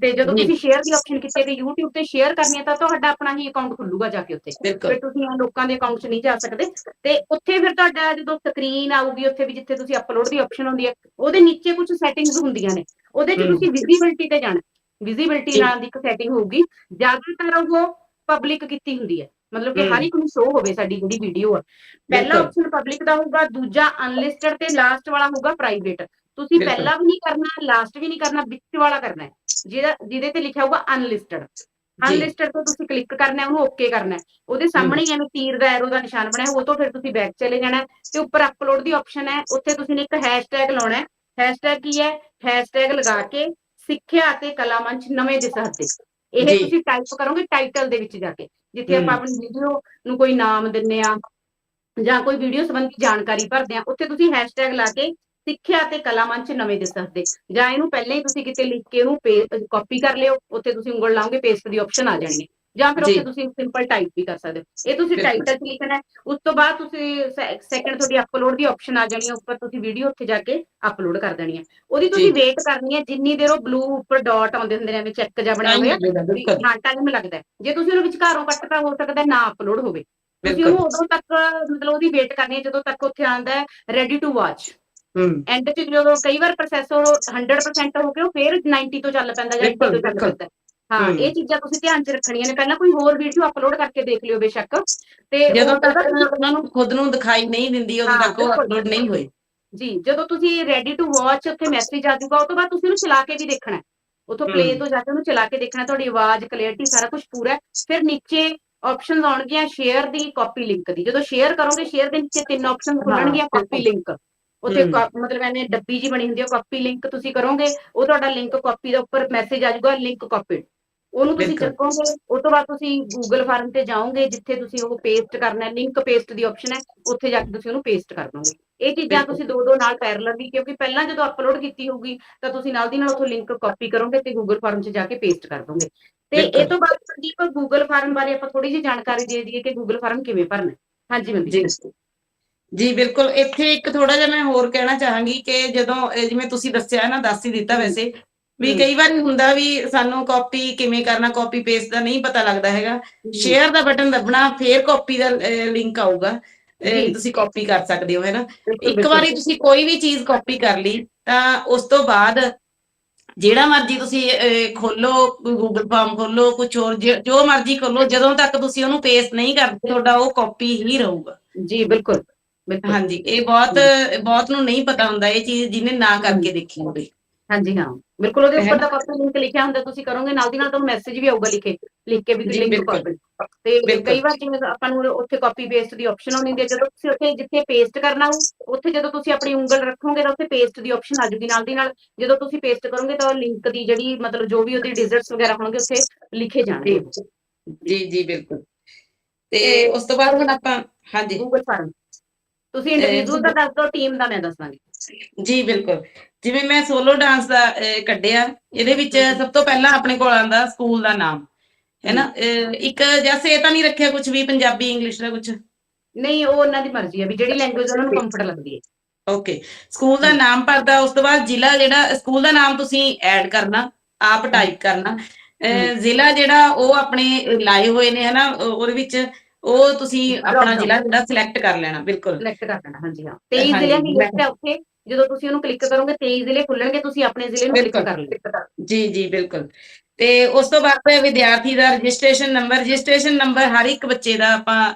ਤੇ ਜਦੋਂ। ਤੁਸੀਂ ਸ਼ੇਅਰ ਦੀ ਆਪਸ਼ਨ ਕੀਤੀ ਕਿ YouTube ਤੇ ਸ਼ੇਅਰ ਕਰਨੀ ਹੈ ਤਾਂ ਤੁਹਾਡਾ ਆਪਣਾ ਹੀ ਅਕਾਊਂਟ ਖੁੱਲੂਗਾ ਜਾ ਕੇ ਉੱਥੇ ਫਿਰ ਤੁਸੀਂ ਲੋਕਾਂ ਦੇ ਅਕਾਊਂਟ 'ਚ ਨਹੀਂ ਜਾ ਸਕਦੇ ਤੇ ਉੱਥੇ ਫਿਰ ਤੁਹਾਡਾ ਜਦੋਂ ਸਕਰੀਨ ਆਊਗੀ ਉੱਥੇ ਵੀ ਜਿੱਥੇ ਤੁਸੀਂ ਅਪਲੋਡ ਦੀ ਆਪਸ਼ਨ ਹੁੰਦੀ ਹੈ ਉਹਦੇ ਨੀਚੇ ਕੁਝ ਸੈਟਿੰਗਸ ਹੁੰਦੀਆਂ ਨੇ ਉਹਦੇ 'ਚ। ਤੁਸੀਂ ਵਿਜ਼ਿਬਿਲਟੀ ਤੇ ਜਾਣਾ ਵਿਜ਼ਿਬਿਲਟੀ। ਨਾਲ ਦੀ ਇੱਕ ਸੈਟਿੰਗ ਹੋਊਗੀ ਜ਼ਿਆਦਾਤਰ ਉਹ ਪਬਲਿਕ ਕੀਤੀ ਹੁੰਦੀ ਹੈ ਮਤਲਬ ਕਿ ਹਰ। ਇੱਕ ਨੂੰ ਸ਼ੋ ਹੋਵੇ ਸਾਡੀ ਜਿਹੜੀ ਵੀਡੀਓ ਆ ਪਹਿਲਾ। ਆਪਸ਼ਨ ਪਬਲਿਕ ਦਾ ਹੋਊਗਾ ਦੂਜਾ ਅਨਲਿਸਟਡ ਤੇ ਲਾਸਟ ਵਾਲਾ ਹੋਊਗਾ ਪ੍ਰਾਈਵੇਟ ਤੁਸੀਂ ਬਿਲਕੁਲ। ਪਹਿਲਾ ਵੀ ਨਹੀਂ ਕਰਨਾ ਲਾਸਟ ਵੀ ਨਹੀਂ ਕਰਨਾ ਵਿੱਚ ਵਾਲਾ ਕਰਨਾ ਹੈ। ਜਿਹਦਾ ਜਿਹਦੇ ਤੇ ਲਿਖਿਆ ਹੋਊਗਾ ਅਨਲਿਸਟਡ। ਅਨਲਿਸਟਡ ਤੋਂ ਤੁਸੀਂ ਕਲਿੱਕ ਕਰਨਾ ਹੈ ਉਹਨੂੰ ਓਕੇ ਕਰਨਾ ਹੈ। ਉਹਦੇ ਸਾਹਮਣੇ ਹੀ। ਐਵੇਂ ਤੀਰ ਦਾ ਐਰੋ ਦਾ ਨਿਸ਼ਾਨ ਬਣਿਆ ਉਹ ਤੋਂ ਫਿਰ ਤੁਸੀਂ ਬੈਕ ਚਲੇ ਜਾਣਾ ਹੈ। ਤੇ ਉੱਪਰ ਅਪਲੋਡ ਦੀ ਆਪਸ਼ਨ ਹੈ ਉੱਥੇ ਤੁਸੀਂ ਨੇ ਇੱਕ ਹੈਸ਼ਟੈਗ ਲਾਉਣਾ ਹੈ। ਹੈਸ਼ਟੈਗ ਕੀ ਹੈ? ਹੈਸ਼ਟੈਗ ਲਗਾ ਕੇ ਸਿੱਖਿਆ ਅਤੇ ਕਲਾ ਮੰਚ ਨਵੇਂ ਦਿਸ਼ਾ ਤੇ। ਇਹ ਜੀ। ਤੁਸੀਂ ਟਾਈਪ ਕਰੋਗੇ ਟਾਈਟਲ ਦੇ ਵਿੱਚ ਜਾ ਕੇ। ਜਿੱਥੇ ਆਪਾਂ। ਆਪਣੀ ਵੀਡੀਓ ਨੂੰ ਕੋਈ ਨਾਮ ਦਿੰਨੇ ਆ ਜਾਂ ਕੋਈ ਵੀਡੀਓ ਸੰਬੰਧੀ ਜਾਣਕਾਰੀ ਭਰਦੇ ਆ ਉੱਥੇ ਤੁਸੀਂ ਹੈਸ਼ਟੈਗ ਲਾ ਕੇ ਸਿੱਖਿਆ ਤੇ ਕਲਾ ਮੰਚ ਨਵੇਂ ਦੇ। ਜਾਂ ਇਹਨੂੰ ਪਹਿਲਾਂ ਹੀ ਤੁਸੀਂ ਕਿਤੇ ਲਿਖ ਕੇ ਉਹਨੂੰ ਕਾਪੀ ਕਰ ਲਿਓ ਉੱਥੇ ਤੁਸੀਂ ਉਂਗਲ ਲਾਓਗੇ ਪੇਸਟ ਦੀ ਆਪਸ਼ਨ ਆ ਜਾਣੀ ਜਾਂ ਫਿਰ। ਉੱਥੇ ਤੁਸੀਂ ਸਿੰਪਲ ਟਾਈਪ ਵੀ ਕਰ ਸਕਦੇ ਹੋ। ਇਹ ਤੁਸੀਂ। ਟਾਈਟਲ 'ਚ ਲਿਖਣਾ ਹੈ। ਉਸ ਤੋਂ ਬਾਅਦ ਤੁਸੀਂ ਸੈਕੰਡ ਤੁਹਾਡੀ ਅਪਲੋਡ ਦੀ ਆਪਸ਼ਨ ਆ ਜਾਣੀ ਹੈ। ਉੱਪਰ ਤੁਸੀਂ ਵੀਡੀਓ ਉੱਥੇ ਜਾ ਕੇ ਅਪਲੋਡ ਕਰ ਦੇਣੀ ਹੈ। ਉਹਦੀ ਤੁਸੀਂ। ਵੇਟ ਕਰਨੀ ਹੈ। ਜਿੰਨੀ ਦੇਰ ਉਹ ਬਲੂ ਉੱਪਰ ਡਾਟ ਆਉਂਦੇ ਹੁੰਦੇ ਨੇ ਐਵੇਂ ਚੈੱਕ ਜਿਹਾ ਬਣਿਆ ਹੋਇਆ ਹਾਂ ਟਾਈਮ ਲੱਗਦਾ। ਜੇ ਤੁਸੀਂ ਉਹਨੂੰ ਵਿਚਕਾਰੋਂ ਕੱਟਤਾ ਹੋ ਸਕਦਾ ਨਾ ਅਪਲੋਡ ਹੋਵੇ। ਤੁਸੀਂ ਬਿਲਕੁਲ। ਉਹਨੂੰ ਉਦੋਂ ਤੱਕ ਮਤਲਬ ਉਹਦੀ ਵੇਟ ਕਰਨੀ ਹੈ ਜਦੋਂ ਤੱਕ ਉੱਥੇ ਆਉਂਦਾ ਹੈ ਰੈਡੀ ਟੂ ਵਾਚ ਐਂਡ ਚ ਜਦੋਂ ਕਈ ਵਾਰ ਪ੍ਰੋਸੈਸਰ 100% ਹੋ ਗਿਆ ਉਹ ਫਿਰ 90 ਤੋਂ ਚੱਲ ਪੈਂਦਾ ਜਾਂ 80 ਤੋਂ ਚੱਲ। ਪੈਂਦਾ ਹਾਂ। ਇਹ ਚੀਜ਼ਾਂ ਤੁਸੀਂ ਧਿਆਨ ਚ ਰੱਖਣੀਆਂ ਨੇ ਪਹਿਲਾਂ ਕੋਈ ਹੋਰ ਵੀਡੀਓ ਅਪਲੋਡ ਕਰਕੇ ਦੇਖ ਲਿਓ ਬੇਸ਼ੱਕ ਤੇ ਜਦੋਂ ਤੱਕ ਉਹਨਾਂ ਨੂੰ ਖੁਦ ਨੂੰ ਦਿਖਾਈ ਨਹੀਂ ਦਿੰਦੀ ਉਦੋਂ ਤੱਕ ਉਹ। ਅਪਲੋਡ ਨਹੀਂ ਹੋਏ ਜੀ ਜਦੋਂ ਤੁਸੀਂ ਰੈਡੀ ਟੂ ਵਾਚ ਉੱਥੇ ਮੈਸੇਜ ਆ ਜਾਊਗਾ ਉਹ ਤੋਂ ਬਾਅਦ ਤੁਸੀਂ ਉਹਨੂੰ ਚਲਾ ਕੇ ਵੀ ਦੇਖਣਾ ਉਥੋਂ ਪਲੇ। ਤੋਂ ਜਾ ਕੇ ਉਹਨੂੰ ਚਲਾ ਕੇ ਦੇਖਣਾ ਤੁਹਾਡੀ ਆਵਾਜ਼ ਕਲੀਅਰਟੀ ਸਾਰਾ ਕੁਝ ਪੂਰਾ ਫਿਰ ਨੀਚੇ ਆਪਸ਼ਨਸ ਆਉਣਗੀਆਂ ਸ਼ੇਅਰ ਦੀ ਕਾਪੀ ਲਿੰਕ ਦੀ ਜਦੋਂ ਸ਼ੇਅਰ ਕਰੋਗੇ ਸ਼ੇਅਰ ਦੇ ਨੀਚੇ ਤਿੰਨ ਆਪਸ਼ਨ ਖੁੱਲਣਗੀਆਂ ਕਾਪੀ। ਲਿੰਕ ਉੱਥੇ ਮਤਲਬ ਐਨੇ ਡੱਬੀ ਜੀ ਬਣੀ ਹੁੰਦੀ ਹੈ ਕਾਪੀ ਲਿੰਕ ਤੁਸੀਂ ਕਰੋਗੇ ਉਹ ਤੁਹਾਡਾ ਲਿੰਕ ਕਾਪੀ ਦਾ ਉੱਪਰ ਮੈਸੇਜ ਆ ਜਾਊਗਾ ਲਿੰਕ ਕਾਪੀਡ ਉਹਨੂੰ ਤੁਸੀਂ। ਚੱਕੋਗੇ ਉਸ ਤੋਂ ਬਾਅਦ ਤੁਸੀਂ ਗੂਗਲ ਫਾਰਮ ਤੇ ਜਾਓਗੇ ਜਿੱਥੇ ਤੁਸੀਂ ਉਹ ਪੇਸਟ ਕਰਨਾ ਹੈ ਲਿੰਕ ਪੇਸਟ ਦੀ ਆਪਸ਼ਨ ਹੈ ਉੱਥੇ ਜਾ ਕੇ ਤੁਸੀਂ ਉਹਨੂੰ ਪੇਸਟ ਕਰ ਦੋਗੇ ਇਹ ਚੀਜ਼ਾਂ। ਤੁਸੀਂ ਦੋ ਦੋ ਨਾਲ ਪੈਰਲਲੀ ਕਿਉਂਕਿ ਪਹਿਲਾਂ ਜਦੋਂ ਅਪਲੋਡ ਕੀਤੀ ਹੋਊਗੀ ਤਾਂ ਤੁਸੀਂ ਨਾਲ ਦੀ ਨਾਲ ਉੱਥੋਂ ਲਿੰਕ ਕਾਪੀ ਕਰੋਗੇ ਤੇ ਗੂਗਲ ਫਾਰਮ 'ਚ ਜਾ ਕੇ ਪੇਸਟ ਕਰ ਦੋਗੇ ਤੇ। ਇਹ ਤੋਂ ਬਾਅਦ ਸੰਦੀਪ ਗੂਗਲ ਫਾਰਮ ਬਾਰੇ ਆਪਾਂ ਥੋੜੀ ਜਿਹੀ ਜਾਣਕਾਰੀ ਦੇ ਦਈਏ ਕਿ ਗੂਗਲ ਫਾਰਮ ਕਿਵੇਂ ਭਰਨਾ। ਹਾਂਜੀ ਮਨਦੀਪ ਜੀ ਜੀ ਬਿਲਕੁਲ ਇੱਥੇ ਇੱਕ ਥੋੜਾ ਜਿਹਾ ਮੈਂ ਹੋਰ ਕਹਿਣਾ ਚਾਹਾਂਗੀ ਕਿ ਜਦੋਂ ਜਿਵੇਂ ਤੁਸੀਂ ਦੱਸਿਆ ਨਾ ਦੱਸ ਹੀ ਦਿੱਤਾ। ਵੈਸੇ ਵੀ। ਕਈ ਵਾਰ ਹੁੰਦਾ ਵੀ ਸਾਨੂੰ ਕਾਪੀ ਕਿਵੇਂ ਕਰਨਾ ਕਾਪੀ ਪੇਸਟ ਦਾ ਨਹੀਂ ਪਤਾ ਲੱਗਦਾ ਹੈਗਾ ਸ਼ੇਅਰ ਦਾ ਬਟਨ ਦਬਣਾ ਫੇਰ ਕਾਪੀ ਦਾ ਲਿੰਕ ਆਊਗਾ। ਤੁਸੀਂ ਕਾਪੀ ਕਰ ਸਕਦੇ ਹੋ ਹੈਨਾ ਇੱਕ। ਵਾਰੀ ਤੁਸੀਂ ਕੋਈ ਵੀ ਚੀਜ਼ ਕਾਪੀ ਕਰ ਲਈ ਤਾਂ ਉਸ ਤੋਂ ਬਾਅਦ ਜਿਹੜਾ ਮਰਜ਼ੀ ਤੁਸੀਂ ਖੋਲੋ ਗੂਗਲ ਫਾਰਮ ਖੋਲੋ ਕੁਝ ਹੋਰ ਜ- ਮਰਜ਼ੀ ਖੋਲੋ ਜਦੋਂ ਤੱਕ ਤੁਸੀਂ ਉਹਨੂੰ ਪੇਸਟ ਨਹੀਂ ਕਰਦੇ ਤੁਹਾਡਾ ਉਹ ਕਾਪੀ ਹੀ ਰਹੂਗਾ ਜੀ ਬਿਲਕੁਲ ਹਾਂਜੀ ਇਹ ਬਹੁਤ ਬਹੁਤ ਨੂੰ ਨਹੀਂ ਪਤਾ ਹੁੰਦਾ ਇਹ ਚੀਜ਼ ਜਿਹਨੇ ਨਾ ਕਰਕੇ ਦੇਖੀ ਹੋਵੇ। ਹਾਂਜੀ ਹਾਂ। ਬਿਲਕੁਲ ਉਹਦੇ ਉੱਪਰ ਤਾਂ ਕਾਪੀ ਲਿੰਕ ਲਿਖਿਆ ਹੁੰਦਾ ਤੁਸੀਂ ਕਰੋਗੇ ਨਾਲ ਦੀ ਨਾਲ ਤੁਹਾਨੂੰ ਮੈਸੇਜ ਵੀ ਆਊਗਾ ਲਿਖੇ ਲਿਖ ਕੇ ਵੀ ਲਿੰਕ। ਕਾਪੀ ਤੇ। ਕਈ ਵਾਰ ਜਿਵੇਂ ਆਪਾਂ ਨੂੰ ਉੱਥੇ ਕਾਪੀ ਪੇਸਟ ਦੀ ਆਪਸ਼ਨ ਆਉਂਦੀ ਹੈ ਜਦੋਂ ਤੁਸੀਂ ਉੱਥੇ ਜਿੱਥੇ ਪੇਸਟ ਕਰਨਾ ਹੋ ਉੱਥੇ ਜਦੋਂ ਤੁਸੀਂ ਆਪਣੀ ਉਂਗਲ ਰੱਖੋਗੇ ਤਾਂ ਉੱਥੇ ਪੇਸਟ ਦੀ ਆਪਸ਼ਨ ਆ ਜੂਗੀ ਨਾਲ ਦੀ ਨਾਲ। ਜਦੋਂ ਤੁਸੀਂ ਪੇਸਟ ਕਰੋਗੇ ਤਾਂ ਲਿੰਕ ਦੀ ਜਿਹੜੀ ਮਤਲਬ ਜੋ ਵੀ ਉਹਦੀ ਡਿਜਿਟਸ ਵਗੈਰਾ ਹੋਣਗੇ ਉੱਥੇ ਲਿਖੇ ਜਾਣਗੇ। ਜੀ ਜੀ ਬਿਲਕੁਲ। ਤੇ ਉਸ ਤੋਂ ਬਾਅਦ ਹੁਣ ਆਪਾਂ ਹਾਂਜੀ। ਗੂਗਲ ਫਾਰਮ ਤੁਸੀਂ ਇੰਡੀਵਿਜੂਅਲ ਦਾ ਦੱਸ ਦਿਓ ਟੀਮ ਦਾ ਮੈਂ ਦੱਸਾਂਗੀ। ਜੀ ਬਿਲਕੁਲ। ਜਿਵੇਂ ਮੈਂ ਸੋਲੋ ਡਾਂਸ ਦਾ ਅਹ, ਕੱਢਿਆ ਇਹਦੇ ਵਿੱਚ। ਸਭ ਤੋਂ ਪਹਿਲਾਂ ਆਪਣੇ ਕੋਲ ਆਂਦਾ ਸਕੂਲ ਦਾ ਨਾਮ ਹੈ। ਨਾ ਅਹ, ਇੱਕ ਜੈਸੇ ਇਹ ਤਾਂ ਨਹੀਂ ਰੱਖਿਆ ਕੁਝ ਵੀ ਪੰਜਾਬੀ ਇੰਗਲਿਸ਼ ਦਾ ਕੁਝ ਨਹੀਂ ਉਹ ਉਹਨਾਂ ਦੀ ਮਰਜ਼ੀ ਹੈ ਵੀ ਜਿਹੜੀ ਲੈਂਗੁਏਜ ਉਹਨਾਂ ਨੂੰ ਕੰਫਰਟ ਲੱਗਦੀ ਹੈ। ਓਕੇ ਸਕੂਲ ਦਾ ਨਾਮ ਭਰਦਾ ਉਸ ਤੋਂ ਬਾਅਦ ਜ਼ਿਲ੍ਹਾ ਜਿਹੜਾ ਸਕੂਲ ਦਾ ਨਾਮ ਤੁਸੀਂ ਐਡ ਕਰਨਾ ਆਪ ਟਾਈਪ ਕਰਨਾ। ਅਹ, ਜ਼ਿਲ੍ਹਾ ਜਿਹੜਾ ਉਹ ਆਪਣੇ ਲਾਏ ਹੋਏ ਨੇ ਹਨਾ? ਉਹ- ਉਹਦੇ ਵਿੱਚ ਉਹ ਤੁਸੀਂ ਆਪਣਾ. ਜ਼ਿਲ੍ਹਾ ਜਿਹੜਾ ਸਿਲੈਕਟ ਕਰ ਲੈਣਾ ਬਿਲਕੁਲ। ਸਿਲੈਕਟ ਕਰ ਲੈਣਾ ਹਾਂਜੀ ਹਾਂ। 23 ਹਾਂਜੀ, ਜ਼ਿਲ੍ਹਿਆਂ ਦੀ ਲਿਸਟ ਹੈ ਉੱਥੇ ਜਦੋਂ ਤੁਸੀਂ ਉਹਨੂੰ ਕਲਿੱਕ ਕਰੋਗੇ 23 ਜ਼ਿਲ੍ਹੇ ਖੁੱਲਣਗੇ ਤੁਸੀਂ ਆਪਣੇ ਜ਼ਿਲ੍ਹੇ ਨੂੰ ਕਲਿੱਕ। ਕਰ ਲਓ ਜੀ ਜੀ ਬਿਲਕੁਲ। ਤੇ ਉਸ ਤੋਂ ਬਾਅਦ ਵਿਦਿਆਰਥੀ ਦਾ ਰਜਿਸਟ੍ਰੇਸ਼ਨ ਨੰਬਰ ਰਜਿਸਟ੍ਰੇਸ਼ਨ ਨੰਬਰ ਹਰ ਇੱਕ ਬੱਚੇ ਦਾ ਆਪਾਂ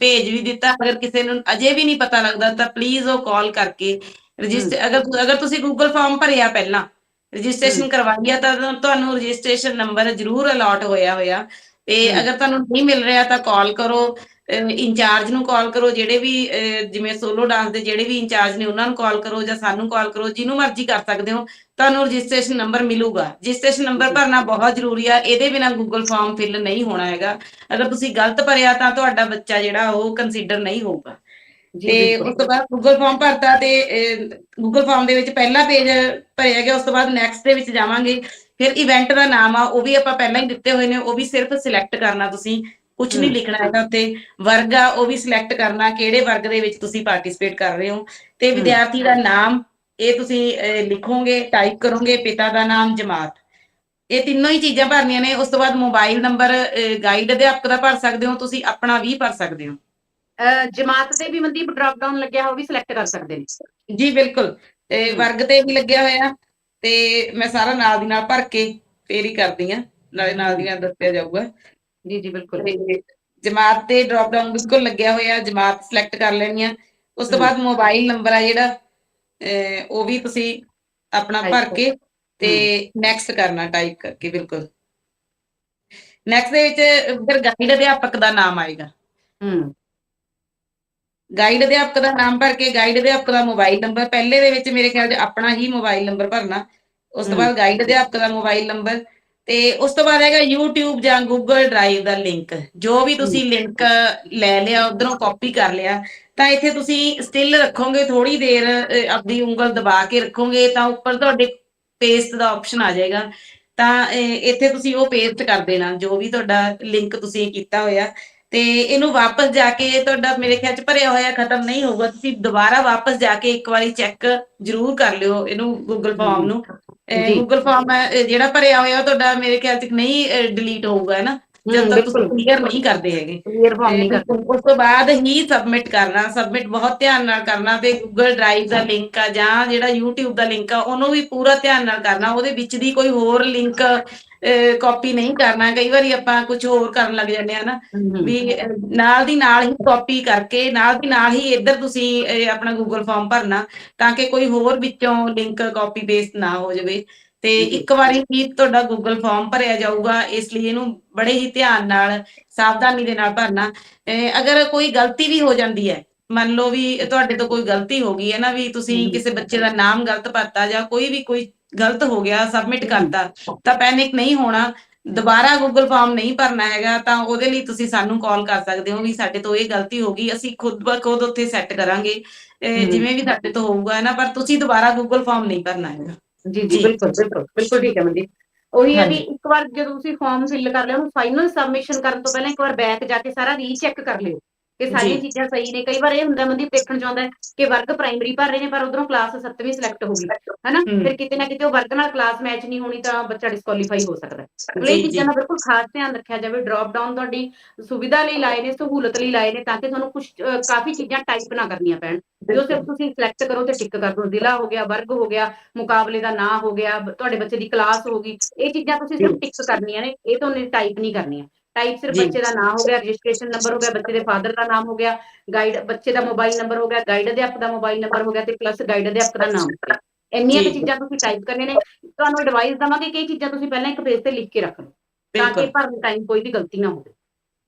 ਭੇਜ ਵੀ ਦਿੱਤਾ। ਅਗਰ ਕਿਸੇ ਨੂੰ ਅਜੇ ਵੀ ਨਹੀਂ ਪਤਾ ਲੱਗਦਾ ਤਾਂ ਪਲੀਜ਼ ਉਹ ਕਾਲ ਕਰਕੇ ਰਜਿਸਟਰ ਅਗਰ ਅਗਰ ਤੁਸੀਂ ਗੂਗਲ ਫਾਰਮ ਭਰਿਆ ਪਹਿਲਾਂ ਰਜਿਸਟ੍ਰੇਸ਼ਨ ਕਰਵਾਈ ਆ ਤਾਂ ਤੁਹਾਨੂੰ ਰਜਿਸਟ੍ਰੇਸ਼ਨ ਨੰਬਰ ਜ਼ਰੂਰ ਅਲਾਟ ਹੋਇਆ ਹੋਇਆ। ਤੇ। ਅਗਰ ਤੁਹਾਨੂੰ ਨਹੀਂ ਮਿਲ ਰਿਹਾ ਤਾਂ ਕਾਲ ਕਰੋ ਇੰਚਾਰਜ ਨੂੰ ਕਾਲ ਕਰੋ ਜਿਹੜੇ ਵੀ ਜਿਵੇਂ ਸੋਲੋ ਡਾਂਸ ਦੇ ਜਿਹੜੇ ਵੀ ਇੰਚਾਰਜ ਨੇ ਉਹਨਾਂ ਨੂੰ ਕਾਲ ਕਰੋ ਜਾਂ ਸਾਨੂੰ ਕਾਲ ਕਰੋ ਜਿਹਨੂੰ ਮਰਜ਼ੀ ਕਰ ਸਕਦੇ ਹੋ ਤੁਹਾਨੂੰ ਰਜਿਸਟ੍ਰੇਸ਼ਨ ਨੰਬਰ ਮਿਲੂਗਾ। ਰਜਿਸਟ੍ਰੇਸ਼ਨ ਨੰਬਰ ਭਰਨਾ ਬਹੁਤ ਜ਼ਰੂਰੀ ਆ ਇਹਦੇ ਬਿਨਾ ਗੂਗਲ ਫਾਰਮ ਫਿਲ ਨਹੀਂ ਹੋਣਾ ਹੈਗਾ। ਅਗਰ ਤੁਸੀਂ ਗਲਤ ਭਰਿਆ ਤਾਂ ਤੁਹਾਡਾ ਬੱਚਾ ਜਿਹੜਾ ਉਹ ਕੰਸੀਡਰ ਨਹੀਂ ਹੋਊਗਾ। ਤੇ। ਉਸ ਤੋਂ ਬਾਅਦ ਗੂਗਲ ਫਾਰਮ ਭਰਤਾ ਤੇ ਗੂਗਲ ਫਾਰਮ ਦੇ ਵਿੱਚ ਪਹਿਲਾ ਪੇਜ ਭਰਿਆ ਗਿਆ ਉਸ ਤੋਂ ਬਾਅਦ ਨੈਕਸਟ ਦੇ ਵਿੱਚ ਜਾਵਾਂਗੇ। ਫਿਰ ਇਵੈਂਟ ਦਾ ਨਾਮ ਆ ਉਹ ਵੀ ਆਪਾਂ ਪਹਿਲਾਂ ਹੀ ਦਿੱਤੇ ਹੋਏ ਨੇ ਉਹ ਵੀ ਸਿਰਫ ਸਿਲੈਕਟ ਕਰਨਾ ਤੁਸੀਂ ਕੁਝ ਨਹੀਂ। ਲਿਖਣਾ ਹੈਗਾ ਉੱਤੇ ਵਰਗ ਆ ਉਹ ਵੀ ਸਿਲੈਕਟ ਕਰਨਾ ਕਿਹੜੇ ਵਰਗ ਦੇ ਵਿੱਚ ਤੁਸੀਂ ਪਾਰਟਿਸਿਪੇਟ ਕਰ ਰਹੇ ਹੋ ਤੇ। ਵਿਦਿਆਰਥੀ ਦਾ ਨਾਮ ਇਹ ਤੁਸੀਂ ਲਿਖੋਗੇ ਟਾਈਪ ਕਰੋਗੇ ਪਿਤਾ ਦਾ ਨਾਮ ਜਮਾਤ ਇਹ ਤਿੰਨੋਂ ਹੀ ਚੀਜ਼ਾਂ ਭਰਨੀਆਂ ਨੇ ਉਸ ਤੋਂ ਬਾਅਦ ਮੋਬਾਈਲ ਨੰਬਰ ਗਾਈਡ ਅਧਿਆਪਕ ਦਾ ਭਰ ਸਕਦੇ ਹੋ ਤੁਸੀਂ ਆਪਣਾ ਵੀ ਭਰ ਸਕਦੇ ਹੋ ਜਮਾਤ ਤੇ ਵੀ ਮਨਦੀਪ ਡ੍ਰੌਪ ਡਾਊਨ ਲੱਗਿਆ ਉਹ ਵੀ ਸਿਲੈਕਟ ਕਰ ਸਕਦੇ ਨੇ ਜੀ ਬਿਲਕੁਲ ਤੇ। ਵਰਗ ਤੇ ਵੀ ਲੱਗਿਆ ਹੋਇਆ ਤੇ ਮੈਂ ਸਾਰਾ ਨਾਲ ਦੀ ਨਾਲ ਭਰ ਕੇ ਫੇਰ ਹੀ ਕਰਦੀ ਆ ਨਾਲੇ ਨਾਲ ਦੀ ਨਾਲ ਦੱਸਿਆ ਜਾਊਗਾ। ਜੀ ਜੀ ਬਿਲਕੁਲ। ਜਮਾਤ ਤੇ ਡ੍ਰੌਪ ਡਾਊਨ ਬਿਲਕੁਲ ਲੱਗਿਆ ਹੋਇਆ ਜਮਾਤ ਸਿਲੈਕਟ ਕਰ ਲੈਣੀ ਆ ਉਸ ਤੋਂ। ਬਾਅਦ ਮੋਬਾਈਲ ਨੰਬਰ ਆ ਜਿਹੜਾ ਉਹ ਵੀ ਤੁਸੀਂ ਆਪਣਾ ਭਰ ਕੇ ਤੇ ਨੈਕਸਟ ਕਰਨਾ ਟਾਈਪ ਕਰਕੇ ਬਿਲਕੁਲ। ਨੈਕਸਟ ਦੇ ਵਿੱਚ ਫਿਰ ਗਾਈਡ ਅਧਿਆਪਕ ਦਾ ਨਾਮ ਆਏਗਾ। ਹੂੰ ਗਾਈਡ ਅਧਿਆਪਕ ਦਾ ਨਾਮ ਭਰ ਕੇ ਗਾਈਡ ਅਧਿਆਪਕ ਦਾ ਮੋਬਾਈਲ ਨੰਬਰ ਪਹਿਲੇ ਦੇ ਵਿੱਚ ਮੇਰੇ ਖਿਆਲ 'ਚ ਆਪਣਾ ਹੀ ਮੋਬਾਈਲ ਨੰਬਰ ਭਰਨਾ। ਉਸ ਤੋਂ। ਬਾਅਦ ਗਾਈਡ ਅਧਿਆਪਕ ਦਾ ਮੋਬਾਈਲ ਨੰਬਰ ਤੇ ਉਸ ਤੋਂ ਬਾਅਦ ਹੈਗਾ YouTube ਜਾਂ Google Drive ਦਾ ਲਿੰਕ ਜੋ ਵੀ ਤੁਸੀਂ ਲਿੰਕ ਲੈ ਲਿਆ ਉਧਰੋਂ ਕਾਪੀ ਕਰ ਲਿਆ ਤਾਂ ਇੱਥੇ ਤੁਸੀਂ ਸਟਿਲ ਰੱਖੋਗੇ ਥੋੜੀ ਦੇਰ ਆਪਦੀ ਉਂਗਲ ਦਬਾ ਕੇ ਰੱਖੋਗੇ ਤਾਂ ਉੱਪਰ ਤੁਹਾਡੇ ਪੇਸਟ ਦਾ ਆਪਸ਼ਨ ਆ ਜਾਏਗਾ। ਤਾਂ ਇੱਥੇ ਤੁਸੀਂ ਉਹ ਪੇਸਟ ਕਰ ਦੇਣਾ ਜੋ ਵੀ ਤੁਹਾਡਾ ਲਿੰਕ ਤੁਸੀਂ ਕੀਤਾ ਹੋਇਆ। ਤੇ ਇਹਨੂੰ ਵਾਪਸ ਜਾ ਕੇ ਤੁਹਾਡਾ ਮੇਰੇ ਖਿਆਲ ਚ ਭਰਿਆ ਹੋਇਆ ਖਤਮ ਨਹੀਂ ਹੋਊਗਾ। ਤੁਸੀਂ ਦੁਬਾਰਾ ਵਾਪਸ ਜਾ ਕੇ ਇੱਕ ਵਾਰੀ ਚੈੱਕ ਜ਼ਰੂਰ ਕਰ ਲਿਓ ਇਹਨੂੰ ਗੂਗਲ ਫਾਰਮ ਨੂੰ। ਗੂਗਲ ਫਾਰਮ ਜਿਹੜਾ ਭਰਿਆ ਹੋਇਆ ਤੁਹਾਡਾ ਮੇਰੇ ਖਿਆਲ ਚ ਨਹੀਂ ਡਿਲੀਟ ਹੋਊਗਾ ਹੈ ਨਾ? ਜਦ ਤੱਕ ਤੁਸੀਂ ਕਲੀਅਰ ਨਹੀਂ ਕਰਦੇ ਹੈਗੇ। ਕਲੀਅਰ ਫਾਰਮ ਨਹੀਂ ਕਰ ਉਸ ਤੋਂ ਬਾਅਦ ਹੀ ਸਬਮਿਟ ਕਰਨਾ ਸਬਮਿਟ ਬਹੁਤ ਧਿਆਨ ਨਾਲ ਕਰਨਾ ਤੇ Google Drive ਦਾ ਲਿੰਕ ਆ ਜਾਂ ਜਿਹੜਾ YouTube ਦਾ ਲਿੰਕ ਆ ਉਹਨੂੰ ਵੀ ਪੂਰਾ ਧਿਆਨ ਨਾਲ ਕਰਨਾ। ਉਹਦੇ ਵਿੱਚ ਦੀ ਕੋਈ ਹੋਰ ਲਿੰਕ ਕਾਪੀ ਨਹੀਂ ਕਰਨਾ ਕਈ ਵਾਰੀ ਆਪਾਂ ਕੁਝ ਹੋਰ ਕਰਨ ਲੱਗ ਜਾਂਦੇ ਆ ਨਾ ਵੀ ਨਾਲ ਦੀ ਨਾਲ ਹੀ ਕਾਪੀ ਕਰਕੇ ਨਾਲ ਦੀ ਨਾਲ ਹੀ ਇੱਧਰ ਤੁਸੀਂ ਆਪਣਾ Google ਫਾਰਮ ਭਰਨਾ ਤਾਂ ਕਿ ਕੋਈ ਹੋਰ ਵਿੱਚੋਂ ਲਿੰਕ ਕਾਪੀ ਪੇਸਟ ਨਾ ਹੋ ਜਾਵੇ ਤੇ। ਇੱਕ ਵਾਰੀ ਹੀ ਤੁਹਾਡਾ Google ਫਾਰਮ ਭਰਿਆ ਜਾਊਗਾ ਇਸ ਲਈ ਇਹਨੂੰ ਬੜੇ ਹੀ ਧਿਆਨ ਨਾਲ ਸਾਵਧਾਨੀ ਦੇ ਨਾਲ ਭਰਨਾ ਅਗਰ ਕੋਈ ਗਲਤੀ ਵੀ ਹੋ ਜਾਂਦੀ ਹੈ ਮੰਨ ਲਓ ਵੀ ਤੁਹਾਡੇ ਤੋਂ ਕੋਈ ਗਲਤੀ ਹੋ ਗਈ ਹੈ ਨਾ ਵੀ ਤੁਸੀਂ। ਕਿਸੇ ਬੱਚੇ ਦਾ ਨਾਮ ਗਲਤ ਭਰਤਾ ਜਾਂ ਕੋਈ ਵੀ ਕੋਈ ਗਲਤ ਹੋ ਗਿਆ ਸਬਮਿਟ। ਕਰਤਾ ਤਾਂ ਪੈਨਿਕ ਨਹੀਂ ਹੋਣਾ ਦੁਬਾਰਾ ਗੂਗਲ ਫਾਰਮ ਨਹੀਂ ਭਰਨਾ ਹੈਗਾ ਤਾਂ ਉਹਦੇ ਲਈ ਤੁਸੀਂ ਸਾਨੂੰ ਕਾਲ ਕਰ ਸਕਦੇ ਹੋ ਵੀ ਸਾਡੇ ਤੋਂ ਇਹ ਗਲਤੀ ਹੋ ਗਈ ਅਸੀਂ ਖੁਦ ਬ ਖੁਦ ਉੱਥੇ ਸੈੱਟ ਕਰਾਂਗੇ। ਜਿਵੇਂ ਵੀ ਸਾਡੇ ਤੋਂ ਹੋਊਗਾ ਨਾ ਪਰ ਤੁਸੀਂ ਦੁਬਾਰਾ ਗੂਗਲ ਫਾਰਮ ਨਹੀਂ ਭਰਨਾ ਹੈਗਾ ਜੀ ਜੀ। ਬਿਲਕੁਲ ਬਿਲਕੁਲ ਬਿਲਕੁਲ ਠੀਕ ਹੈ ਮਨਦੀਪ ਉਹੀ ਹੈ ਵੀ। ਇੱਕ ਵਾਰ ਜਦੋਂ ਤੁਸੀਂ ਫਾਰਮ ਫਿਲ ਕਰ ਲਿਆ ਉਹਨੂੰ ਫਾਈਨਲ ਸਬਮਿਸ਼ਨ ਕਰਨ ਤੋਂ ਪਹਿਲਾਂ ਇੱਕ ਵਾਰ ਬੈਕ ਜਾ ਕੇ ਸਾਰਾ ਰੀਚੈਕ ਕਰ ਲਿਓ ਕਿ ਸਾਰੀਆਂ। ਚੀਜ਼ਾਂ ਸਹੀ ਨੇ। ਕਈ ਵਾਰ ਇਹ ਹੁੰਦਾ ਮਨਦੀਪ ਦੇਖਣ ਹੈ ਕਿ ਵਰਗ ਪ੍ਰਾਇਮਰੀ ਭਰ ਰਹੇ ਨੇ ਪਰ ਉਧਰੋਂ ਕਲਾਸ 7ਵੀਂ ਸਿਲੈਕਟ ਹੋ ਗਈ। ਹੈਨਾ। ਫਿਰ ਕਿਤੇ ਨਾ ਕਿਤੇ ਉਹ ਵਰਗ ਨਾਲ ਕਲਾਸ ਮੈਚ ਨਹੀਂ ਹੋਣੀ ਤਾਂ ਬੱਚਾ ਡਿਸਕੁਆਲੀਫਾਈ ਹੋ ਸਕਦਾ ਹੈ। ਇਹ ਚੀਜ਼ਾਂ। ਦਾ ਬਿਲਕੁਲ ਖਾਸ ਧਿਆਨ ਰੱਖਿਆ ਜਾਵੇ। ਡ੍ਰੌਪ ਡਾਊਨ ਤੁਹਾਡੀ ਸੁਵਿਧਾ ਲਈ ਲਾਏ ਨੇ ਸਹੂਲਤ ਲਈ ਲਾਏ ਨੇ ਤਾਂ ਕਿ ਤੁਹਾਨੂੰ ਕੁਝ ਕਾਫੀ ਚੀਜ਼ਾਂ ਟਾਈਪ ਨਾ ਕਰਨੀਆਂ ਪੈਣ। ਜੋ ਸਿਰਫ ਤੁਸੀਂ ਸਿਲੈਕਟ ਕਰੋ ਤੇ ਟਿਕ ਕਰ ਦਿਓ। ਜ਼ਿਲ੍ਹਾ ਹੋ ਗਿਆ ਵਰਗ ਹੋ ਗਿਆ ਮੁਕਾਬਲੇ ਦਾ ਨਾਂ ਹੋ ਗਿਆ ਤੁਹਾਡੇ ਬੱਚੇ ਦੀ ਕਲਾਸ ਹੋ ਗਈ। ਇਹ ਚੀਜ਼ਾਂ ਤੁਸੀਂ ਸਿਰਫ ਟਿਕ ਕਰਨੀਆਂ ਨੇ ਇਹ ਤੁਹਾਨੂੰ ਟਾਈਪ ਨਹੀਂ ਕਰਨੀਆਂ। ਟਾਈਪ ਜੀ। ਬੱਚੇ ਦਾ ਨਾਮ ਹੋ ਗਿਆ ਰਜਿਸਟ੍ਰੇਸ਼ਨ ਨੰਬਰ ਹੋ ਗਿਆ ਬੱਚੇ ਦੇ ਫਾਦਰ ਦਾ ਨਾਮ ਹੋ ਗਿਆ ਗਾਈਡ ਬੱਚੇ ਦਾ ਮੋਬਾਈਲ ਨੰਬਰ ਹੋ ਗਿਆ ਗਾਈਡ ਅਧਿਆਪਕ ਦਾ ਮੋਬਾਈਲ ਨੰਬਰ ਹੋ ਗਿਆ ਤੇ ਪਲੱਸ ਗਾਈਡ ਅਧਿਆਪਕ ਦਾ ਨਾਮ ਹੋ ਗਿਆ ਇੰਨੀਆਂ ਕੁ। ਚੀਜ਼ਾਂ ਤੁਸੀਂ ਟਾਈਪ ਕਰਨੀਆਂ ਨੇ ਤੁਹਾਨੂੰ ਐਡਵਾਈਸ ਦਵਾਂਗੇ ਕਿ ਇਹ ਚੀਜ਼ਾਂ ਤੁਸੀਂ ਪਹਿਲਾਂ ਇੱਕ ਪੇਜ ਤੇ ਲਿਖ ਕੇ ਰੱਖ ਲਓ ਤਾਂ ਕਿ ਭਰਨ ਟਾਈਮ ਕੋਈ ਵੀ ਗਲਤੀ ਨਾ ਹੋਵੇ।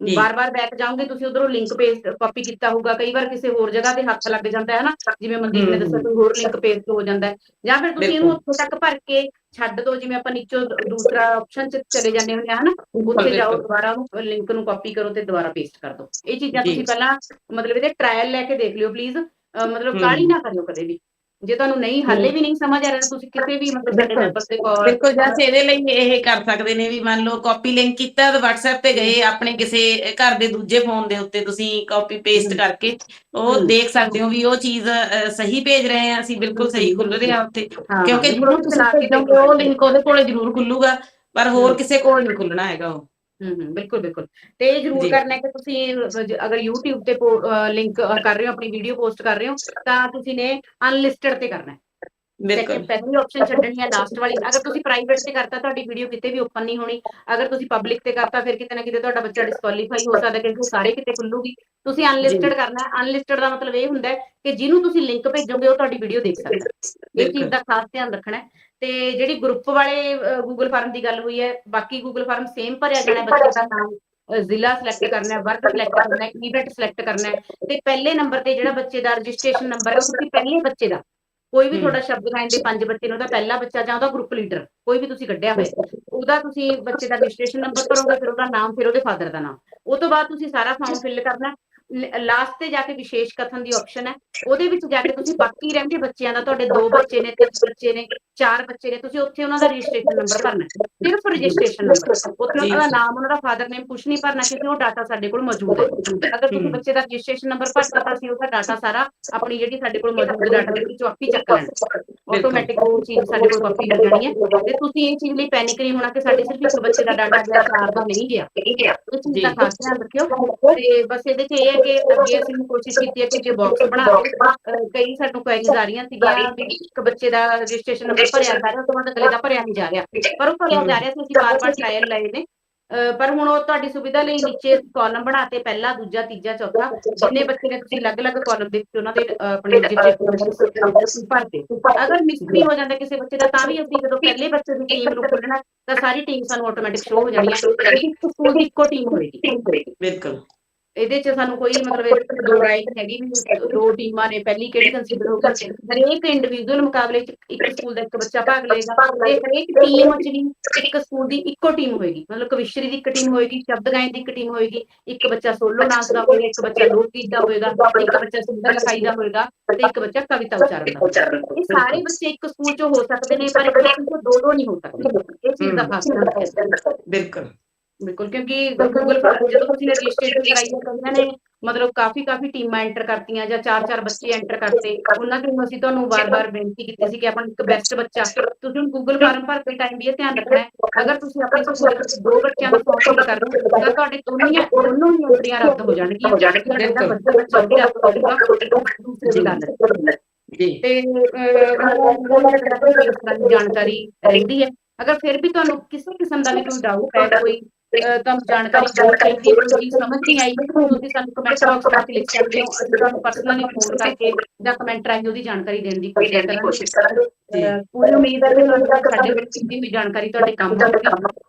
ਬਾਰ-ਬਾਰ ਬੈਕ ਜਾਓਗੇ ਤੁਸੀਂ ਉਧਰੋਂ ਲਿੰਕ ਪੇਸਟ ਕਾਪੀ ਕੀਤਾ ਹੋਊਗਾ ਕਈ ਵਾਰ ਕਿਸੇ ਹੋਰ ਜਗ੍ਹਾ ਤੇ ਹੱਥ ਲੱਗ ਜਾਂਦਾ ਹੈ ਨਾ ਜਿਵੇਂ ਮਨਦੀਪ ਨੇ। ਦੱਸਿਆ ਕੋਈ ਹੋਰ ਲਿੰਕ ਪੇਸਟ ਹੋ ਜਾਂਦਾ ਜਾਂ ਫਿਰ ਤੁਸੀਂ ਇਹਨੂੰ। ਉੱਥੋਂ ਤੱਕ ਭਰ ਕੇ ਛੱਡ ਦਿਓ ਜਿਵੇਂ ਆਪਾਂ ਨੀਚੋਂ ਦੂਸਰਾ ਆਪਸ਼ਨ 'ਚ ਚਲੇ ਜਾਂਦੇ ਹੁੰਦੇ ਆ ਹਨਾ ਉੱਥੇ ਜਾਓ। ਦੁਬਾਰਾ ਉਹ ਲਿੰਕ ਨੂੰ ਕਾਪੀ ਕਰੋ ਤੇ ਦੁਬਾਰਾ ਪੇਸਟ ਕਰ ਦਿਓ ਇਹ ਚੀਜ਼ਾਂ। ਤੁਸੀਂ ਪਹਿਲਾਂ ਮਤਲਬ ਇਹਦੇ ਟ੍ਰਾਇਲ ਲੈ ਕੇ ਦੇਖ ਲਿਓ ਪਲੀਜ਼ ਮਤਲਬ। ਕਾਹਲੀ ਨਾ ਕਰਿਓ ਕਦੇ ਵੀ ਜੇ ਤੁਹਾਨੂੰ ਨਹੀਂ ਹਾਲੇ। ਵੀ ਨਹੀਂ ਸਮਝ ਆ ਰਿਹਾ ਤੁਸੀਂ ਕਿਸੇ ਵੀ ਮਤਲਬ ਸਾਡੇ ਬਿਲਕੁਲ। ਮੈਂਬਰ ਦੇ ਕਾਲ ਬਿਲਕੁਲ ਜਸ ਇਹਦੇ ਲਈ ਇਹ ਕਰ ਸਕਦੇ ਨੇ ਵੀ ਮੰਨ ਲਓ ਕਾਪੀ ਲਿੰਕ ਕੀਤਾ ਤਾਂ WhatsApp ਤੇ ਗਏ ਆਪਣੇ ਕਿਸੇ ਘਰ ਦੇ ਦੂਜੇ ਫੋਨ ਦੇ ਉੱਤੇ ਤੁਸੀਂ ਕਾਪੀ ਪੇਸਟ। ਕਰਕੇ ਉਹ। ਦੇਖ ਸਕਦੇ ਹੋ ਵੀ ਉਹ ਚੀਜ਼ ਸਹੀ ਭੇਜ ਰਹੇ ਆ ਅਸੀਂ ਬਿਲਕੁਲ ਸਹੀ ਖੁੱਲ ਰਿਹਾ ਉੱਥੇ ਹਾਂ, ਕਿਉਂਕਿ ਜਦੋਂ ਤੁਸੀਂ ਉਹ ਲਿੰਕ ਉਹਦੇ ਕੋਲੇ ਜ਼ਰੂਰ ਖੁੱਲੂਗਾ ਪਰ ਹੋਰ। ਕਿਸੇ ਕੋਲ ਨਹੀਂ ਖੁੱਲਣਾ ਹੈਗਾ ਉਹ ਹੂੰ ਹੂੰ ਬਿਲਕੁਲ ਬਿਲਕੁਲ ਤੇ ਇਹ ਜ਼ਰੂਰ। ਕਰਨਾ ਹੈ ਕਿ ਤੁਸੀਂ ਅਗਰ YouTube ਤੇ ਲਿੰਕ ਕਰ ਰਹੇ ਹੋ ਆਪਣੀ ਵੀਡੀਓ ਪੋਸਟ ਕਰ ਰਹੇ ਹੋ ਤਾਂ ਤੁਸੀਂ ਨੇ ਅਨਲਿਸਟਡ ਤੇ ਕਰਨਾ ਹੈ ਬਿਲਕੁਲ। ਪਹਿਲੀ ਆਪਸ਼ਨ ਛੱਡਣੀ ਹੈ ਲਾਸਟ ਵਾਲੀ। ਅਗਰ ਤੁਸੀਂ ਪ੍ਰਾਈਵੇਟ ਤੇ ਕਰਤਾ ਤੁਹਾਡੀ ਵੀਡੀਓ ਕਿਤੇ ਵੀ ਓਪਨ ਨਹੀਂ ਹੋਣੀ। ਅਗਰ ਤੁਸੀਂ ਪਬਲਿਕ ਤੇ ਕਰਤਾ ਫਿਰ ਕਿਤੇ ਨਾ ਕਿਤੇ ਤੁਹਾਡਾ ਬੱਚਾ ਡਿਸਕੁਆਲੀਫਾਈ ਹੋ ਸਕਦਾ ਕਿਉਂਕਿ ਸਾਰੇ ਕਿਤੇ ਖੁੱਲੂਗੀ। ਤੁਸੀਂ ਅਨਲਿਸਟਡ ਕਰਨਾ ਹੈ। ਅਨਲਿਸਟਡ ਦਾ ਮਤਲਬ ਇਹ ਹੁੰਦਾ ਹੈ ਕਿ ਜਿਹਨੂੰ ਤੁਸੀਂ ਲਿੰਕ ਭੇਜੋਗੇ ਉਹ ਤੁਹਾਡੀ ਵੀਡੀਓ ਦੇਖ ਸਕਦਾ। ਇਹ ਚੀਜ਼ ਦਾ ਖਾਸ ਧਿਆਨ ਰੱਖਣਾ ਹੈ। ਤੇ ਜਿਹੜੀ ਗਰੁੱਪ ਵਾਲੇ ਗੂਗਲ ਫਾਰਮ ਦੀ ਗੱਲ ਹੋਈ ਹੈ ਬਾਕੀ ਗੂਗਲ ਫਾਰਮ ਸੇਮ ਭਰਿਆ ਜਾਣਾ ਬੱਚੇ ਦਾ ਨਾਮ ਜ਼ਿਲ੍ਹਾ ਸਿਲੈਕਟ ਕਰਨਾ ਹੈ ਵਰਕ ਸਿਲੈਕਟ ਕਰਨਾ ਹੈ ਇਵੈਂਟ ਸਿਲੈਕਟ ਕਰਨਾ ਹੈ। ਤੇ ਪਹਿਲੇ ਨੰਬਰ ਤੇ ਜਿਹੜਾ ਬੱਚੇ ਦਾ ਰਜਿਸਟ੍ਰੇਸ਼ਨ ਨੰਬਰ ਹੈ ਉਹ ਤੁਸੀਂ ਪਹਿਲੇ ਬੱਚੇ ਦਾ ਕੋਈ ਵੀ। ਤੁਹਾਡਾ ਸ਼ਬਦ ਗਾਇਨ ਦੇ ਪੰਜ ਬੱਚੇ ਨੇ ਉਹਦਾ ਪਹਿਲਾ ਬੱਚਾ ਜਾਂ ਉਹਦਾ ਗਰੁੱਪ ਲੀਡਰ ਕੋਈ ਵੀ ਤੁਸੀਂ ਕੱਢਿਆ ਹੋਇਆ। ਉਹਦਾ ਤੁਸੀਂ ਬੱਚੇ ਦਾ ਰਜਿਸਟ੍ਰੇਸ਼ਨ ਨੰਬਰ ਭਰੋਗੇ ਫਿਰ ਉਹਦਾ ਨਾਮ ਫਿਰ ਉਹਦੇ ਫਾਦਰ ਦਾ ਨਾਮ। ਉਹ ਤੋਂ ਬਾਅਦ ਤੁਸੀਂ ਸਾਰਾ ਫਾਰਮ ਫਿਲ ਕਰਨਾ। ਲਾਸਟ ਤੇ ਜਾ ਕੇ ਵਿਸ਼ੇਸ਼ ਕਥਨ ਦੀ ਆਪਸ਼ਨ ਹੈ ਉਹਦੇ ਵਿੱਚ ਜਾ ਕੇ ਤੁਸੀਂ ਬਾਕੀ ਰਹਿੰਦੇ ਬੱਚਿਆਂ ਦਾ ਤੁਹਾਡੇ ਦੋ ਬੱਚੇ ਨੇ ਤਿੰਨ ਬੱਚੇ ਨੇ ਚਾਰ ਬੱਚੇ ਨੇ ਤੁਸੀਂ ਉੱਥੇ ਉਹਨਾਂ ਦਾ ਰਜਿਸਟ੍ਰੇਸ਼ਨ ਨੰਬਰ ਭਰਨਾ ਹੈ। ਸਿਰਫ ਰਜਿਸਟ੍ਰੇਸ਼ਨ ਨੰਬਰ ਉੱਥੇ। ਉਹਨਾਂ ਦਾ ਨਾਮ ਉਹਨਾਂ ਦਾ ਫਾਦਰ ਨੇਮ ਕੁਝ ਨਹੀਂ ਭਰਨਾ ਕਿਉਂਕਿ ਉਹ ਡਾਟਾ ਸਾਡੇ ਕੋਲ ਮੌਜੂਦ ਹੈ ਅਗਰ ਤੁਸੀਂ। ਬੱਚੇ ਦਾ ਰਜਿਸਟ੍ਰੇਸ਼ਨ ਨੰਬਰ ਭਰਤਾ ਤਾਂ ਅਸੀਂ ਉਹਦਾ ਡਾਟਾ ਸਾਰਾ ਆਪਣੀ ਜਿਹੜੀ ਸਾਡੇ ਕੋਲ ਮੌਜੂਦ ਡਾਟਾ ਦੇ ਵਿੱਚੋਂ ਆਪੀ ਚੱਕ ਲੈਣਾ ਆਟੋਮੈਟਿਕ ਉਹ ਚੀਜ਼ ਸਾਡੇ ਕੋਲ ਕਾਪੀ ਹੋ ਜਾਣੀ ਹੈ ਤੇ ਤੁਸੀਂ ਇਹ ਚੀਜ਼ ਲਈ ਪੈਨਿਕ ਨਹੀਂ ਹੋਣਾ ਕਿ ਸਾਡੇ ਸਿਰਫ ਇੱਕ ਬੱਚੇ ਦਾ ਡਾਟਾ ਗਿਆ ਚਾਰ ਦਾ ਨਹੀਂ ਗਿਆ ਇਹ ਚੀਜ਼ ਦਾ। ਖਾਸ ਧਿਆਨ ਰੱਖਿਓ ਤੇ ਬਸ ਇਹਦੇ ਚ ਇਹ ਕਿ ਅੱਗੇ ਅਸੀਂ ਕੋਸ਼ਿਸ਼ ਕੀਤੀ ਹੈ ਕਿ ਜੇ ਬਾਕਸ ਬਣਾ ਕੇ ਅਹ, ਕਈ ਸਾਨੂੰ ਕੁਐਰੀਜ਼ ਆ ਰਹੀਆਂ ਸੀਗੀਆਂ ਵੀ ਇੱਕ ਬੱਚੇ ਦਾ ਰਜਿਸਟ੍ਰੇਸ਼ਨ ਨੰਬਰ ਭਰਿਆ ਜਾ ਰਿਹਾ ਉਸ ਤੋਂ ਬਾਅਦ ਅਗਲੇ ਦਾ ਭਰਿਆ ਨਹੀਂ ਜਾ ਰਿਹਾ। ਪਰ ਉਹ ਭਰਿਆ ਜਾ ਰਿਹਾ ਸੀ ਅਸੀਂ ਬਾਰ-ਬਾਰ ਟ੍ਰਾਇਲ ਲਏ ਨੇ। ਅਹ, ਪਰ ਹੁਣ ਉਹ ਤੁਹਾਡੀ ਸੁਵਿਧਾ ਲਈ ਨੀਚੇ ਕਾਲਮ ਬਣਾਤੇ ਪਹਿਲਾ ਦੂਜਾ ਤੀਜਾ ਚੌਥਾ ਜਿੰਨੇ ਬੱਚੇ ਨੇ ਤੁਸੀਂ ਅਲੱਗ-ਅਲੱਗ ਕਾਲਮ ਦੇ ਵਿੱਚ ਉਹਨਾਂ ਦੇ ਅਹ, ਆਪਣੇ ਰਜਿਸਟ੍ਰੇਸ਼ਨ ਨੰਬਰ ਭਰਦੇ। ਅਗਰ ਮਿਸ ਵੀ ਹੋ ਜਾਂਦਾ ਕਿਸੇ ਬੱਚੇ ਦਾ ਤਾਂ ਵੀ ਅਸੀਂ ਜਦੋਂ ਪਹਿਲੇ ਬੱਚੇ ਦੀ ਟੀਮ ਨੂੰ ਖੋਲਣਾ ਤਾਂ ਸਾਰੀ ਟੀਮ ਸਾਨੂੰ ਆਟੋਮੈਟਿਕ ਸ਼ੋ ਹੋ ਜਾਣੀ ਹੈ। ਕਿਉਂਕਿ ਇੱਕ ਸਕੂਲ ਦੀ ਇੱਕੋ ਟੀਮ ਹੋਏਗੀ। ਬਿਲਕੁਲ। ਇਹਦੇ ਚ ਸਾਨੂੰ ਕੋਈ ਮਤਲਬ ਇਹਦੇ ਚ ਦੋ ਰਾਏ ਨਹੀਂ ਹੈਗੀ ਵੀ ਦੋ ਟੀਮਾਂ ਨੇ, ਪਹਿਲੀ ਕਿਹੜੀ ਕੰਸੀਡਰ ਹੋਊਗੀ ਹਰੇਕ ਇੰਡੀਵਿਜੂਅਲ ਮੁਕਾਬਲੇ ਚ ਇੱਕ ਸਕੂਲ ਦਾ ਇੱਕ ਬੱਚਾ ਭਾਗ ਲਏਗਾ ਤੇ ਹਰੇਕ ਟੀਮ ਚ ਇੱਕ ਸਕੂਲ ਦੀ ਇੱਕੋ ਟੀਮ ਹੋਏਗੀ। ਮਤਲਬ ਕਵਿਸ਼ਰੀ ਦੀ ਇੱਕ ਟੀਮ ਹੋਏਗੀ, ਸ਼ਬਦ ਗਾਇਨ ਦੀ ਇੱਕ ਟੀਮ ਹੋਏਗੀ, ਇੱਕ ਬੱਚਾ ਸੋਲੋ ਡਾਂਸ ਦਾ ਹੋਏਗਾ, ਇੱਕ ਬੱਚਾ ਲੋਕ ਗੀਤ ਦਾ ਹੋਏਗਾ, ਇੱਕ ਬੱਚਾ ਸੁੰਦਰ ਲਿਖਾਈ ਦਾ ਹੋਏਗਾ ਤੇ ਇੱਕ ਬੱਚਾ ਕਵਿਤਾ ਉਚਾਰਨ ਦਾ ਇਹ ਸਾਰੇ ਬੱਚੇ ਇੱਕ ਸਕੂਲ ਚ ਹੋ ਸਕਦੇ ਨੇ, ਪਰ ਇੱਕ ਸਕੂਲ ਚ ਦੋ ਦੋ ਨਹੀਂ ਹੋ ਸਕਦੇ। ਇਹ ਚੀਜ਼ ਦਾ ਖਾਸ ਧਿਆਨ ਰੱਖਿਆ ਬਿਲਕੁਲ। ਬਿਲਕੁਲ ਕਿਉਂਕਿ ਗੂਗਲ ਜਦੋਂ ਤੁਸੀਂ ਨੇ ਰਜਿਸਟ੍ਰੇਸ਼ਨ ਕਰਾਈ ਹੈ ਤਾਂ ਉਹਨਾਂ ਨੇ ਮਤਲਬ ਕਾਫੀ ਕਾਫੀ ਟੀਮਾਂ ਐਂਟਰ ਕਰਤੀਆਂ ਜਾਂ ਚਾਰ ਚਾਰ ਬੱਚੇ ਐਂਟਰ ਕਰਤੇ ਉਹਨਾਂ ਤੋਂ ਅਸੀਂ ਤੁਹਾਨੂੰ ਵਾਰ-ਵਾਰ ਬੇਨਤੀ ਕੀਤੀ ਸੀ ਕਿ ਆਪਣਾ ਇੱਕ ਬੈਸਟ ਬੱਚਾ ਤੁਸੀਂ ਹੁਣ ਗੂਗਲ ਫਾਰਮ ਭਰ ਕੇ ਟਾਈਮ ਵੀ ਇਹ ਧਿਆਨ ਰੱਖਣਾ ਹੈ ਅਗਰ ਤੁਸੀਂ ਆਪਣੇ ਸਕੂਲ ਵਿੱਚ ਦੋ ਬੱਚਿਆਂ ਦਾ ਫਾਰਮ ਫਿਲ ਕਰ ਰਹੇ ਹੋ ਤਾਂ ਤੁਹਾਡੇ ਦੋਨੀਆਂ ਦੋਨੋਂ ਹੀ ਐਂਟਰੀਆਂ ਰੱਦ ਹੋ ਜਾਣਗੀਆਂ। ਤੁਹਾਡਾ ਜਿਹੜਾ ਬੱਚਾ ਬੱਚਾ ਵੀ ਰੱਦ ਹੋ ਜਾਊਗਾ ਦੂਸਰੇ ਦੀ ਗੱਲ ਜੀ। ਤੇ ਅਹ, ਇਸ ਤਰ੍ਹਾਂ ਦੀ ਜਾਣਕਾਰੀ ਰਹਿੰਦੀ ਹੈ। ਅਗਰ ਫਿਰ ਵੀ ਤੁਹਾਨੂੰ ਕਿਸੇ ਕਿਸਮ ਦਾ ਵੀ ਕੋਈ ਡਾਊਟ ਹੈ ਕੋਈ ਅਹ, ਤੁਹਾਨੂੰ ਜਾਣਕਾਰੀ ਹੋਰ ਚਾਹੀਦੀ ਹੈ ਕੋਈ ਸਮਝ ਨਹੀਂ ਆਈ ਤਾਂ ਤੁਸੀਂ ਸਾਨੂੰ ਕਮੈਂਟ ਬਾਕਸ ਵਿੱਚ ਲਿਖ ਸਕਦੇ ਹੋ ਅਸੀਂ ਤੁਹਾਨੂੰ ਪਰਸਨਲੀ ਫੋਨ ਕਰਕੇ ਜਾਂ ਕਮੈਂਟ ਰਾਹੀਂ ਉਹਦੀ ਜਾਣਕਾਰੀ ਦੇਣ ਦੀ ਕੋਸ਼ਿਸ਼ ਕਰਾਂਗੇ ਜੀ। ਅਹ, ਪੂਰੀ ਉਮੀਦ ਹੈ ਕਿ ਤੁਹਾਨੂੰ ਸਾਡੇ ਵਿੱਚ ਕੀਤੀ ਹੋਈ ਜਾਣਕਾਰੀ ਤੁਹਾਡੇ ਕੰਮ ਆਊਗੀ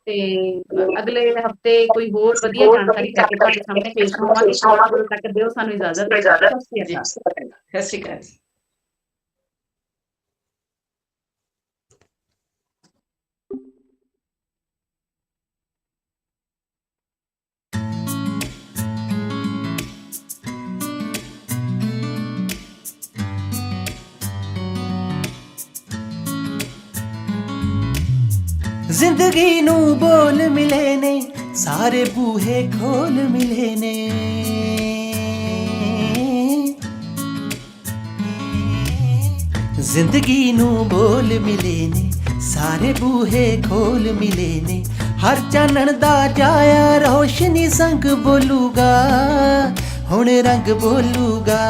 ਤੇ ਅਹ, ਅਗਲੇ ਹਫ਼ਤੇ ਕੋਈ ਹੋਰ ਵਧੀਆ ਜਾਣਕਾਰੀ ਲੈ ਕੇ ਤੁਹਾਡੇ ਸਾਹਮਣੇ ਪੇਸ਼ ਹੋਵਾਂਗੇ। ਉਦੋਂ ਤੱਕ ਦਿਓ ਸਾਨੂੰ ਇਜਾਜ਼ਤ। ਸਤਿ ਸ਼੍ਰੀ ਅਕਾਲ। ਜ਼ਿੰਦਗੀ ਨੂੰ ਬੋਲ ਮਿਲੇ ਨੇ, ਸਾਰੇ ਬੂਹੇ ਖੋਲ ਮਿਲੇ ਨੇ। ਜ਼ਿੰਦਗੀ ਨੂੰ ਬੋਲ ਮਿਲੇ ਨੇ, ਸਾਰੇ ਬੂਹੇ ਖੋਲ ਮਿਲੇ ਨੇ। ਹਰ ਚਾਨਣ ਦਾ ਜਾਇਆ ਰੋਸ਼ਨੀ ਸੰਗ ਬੋਲੂਗਾ, ਹੁਣ ਰੰਗ ਬੋਲੂਗਾ,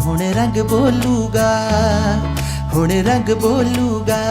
ਹੁਣ ਰੰਗ ਬੋਲੂਗਾ, ਹੁਣ ਰੰਗ ਬੋਲੂਗਾ।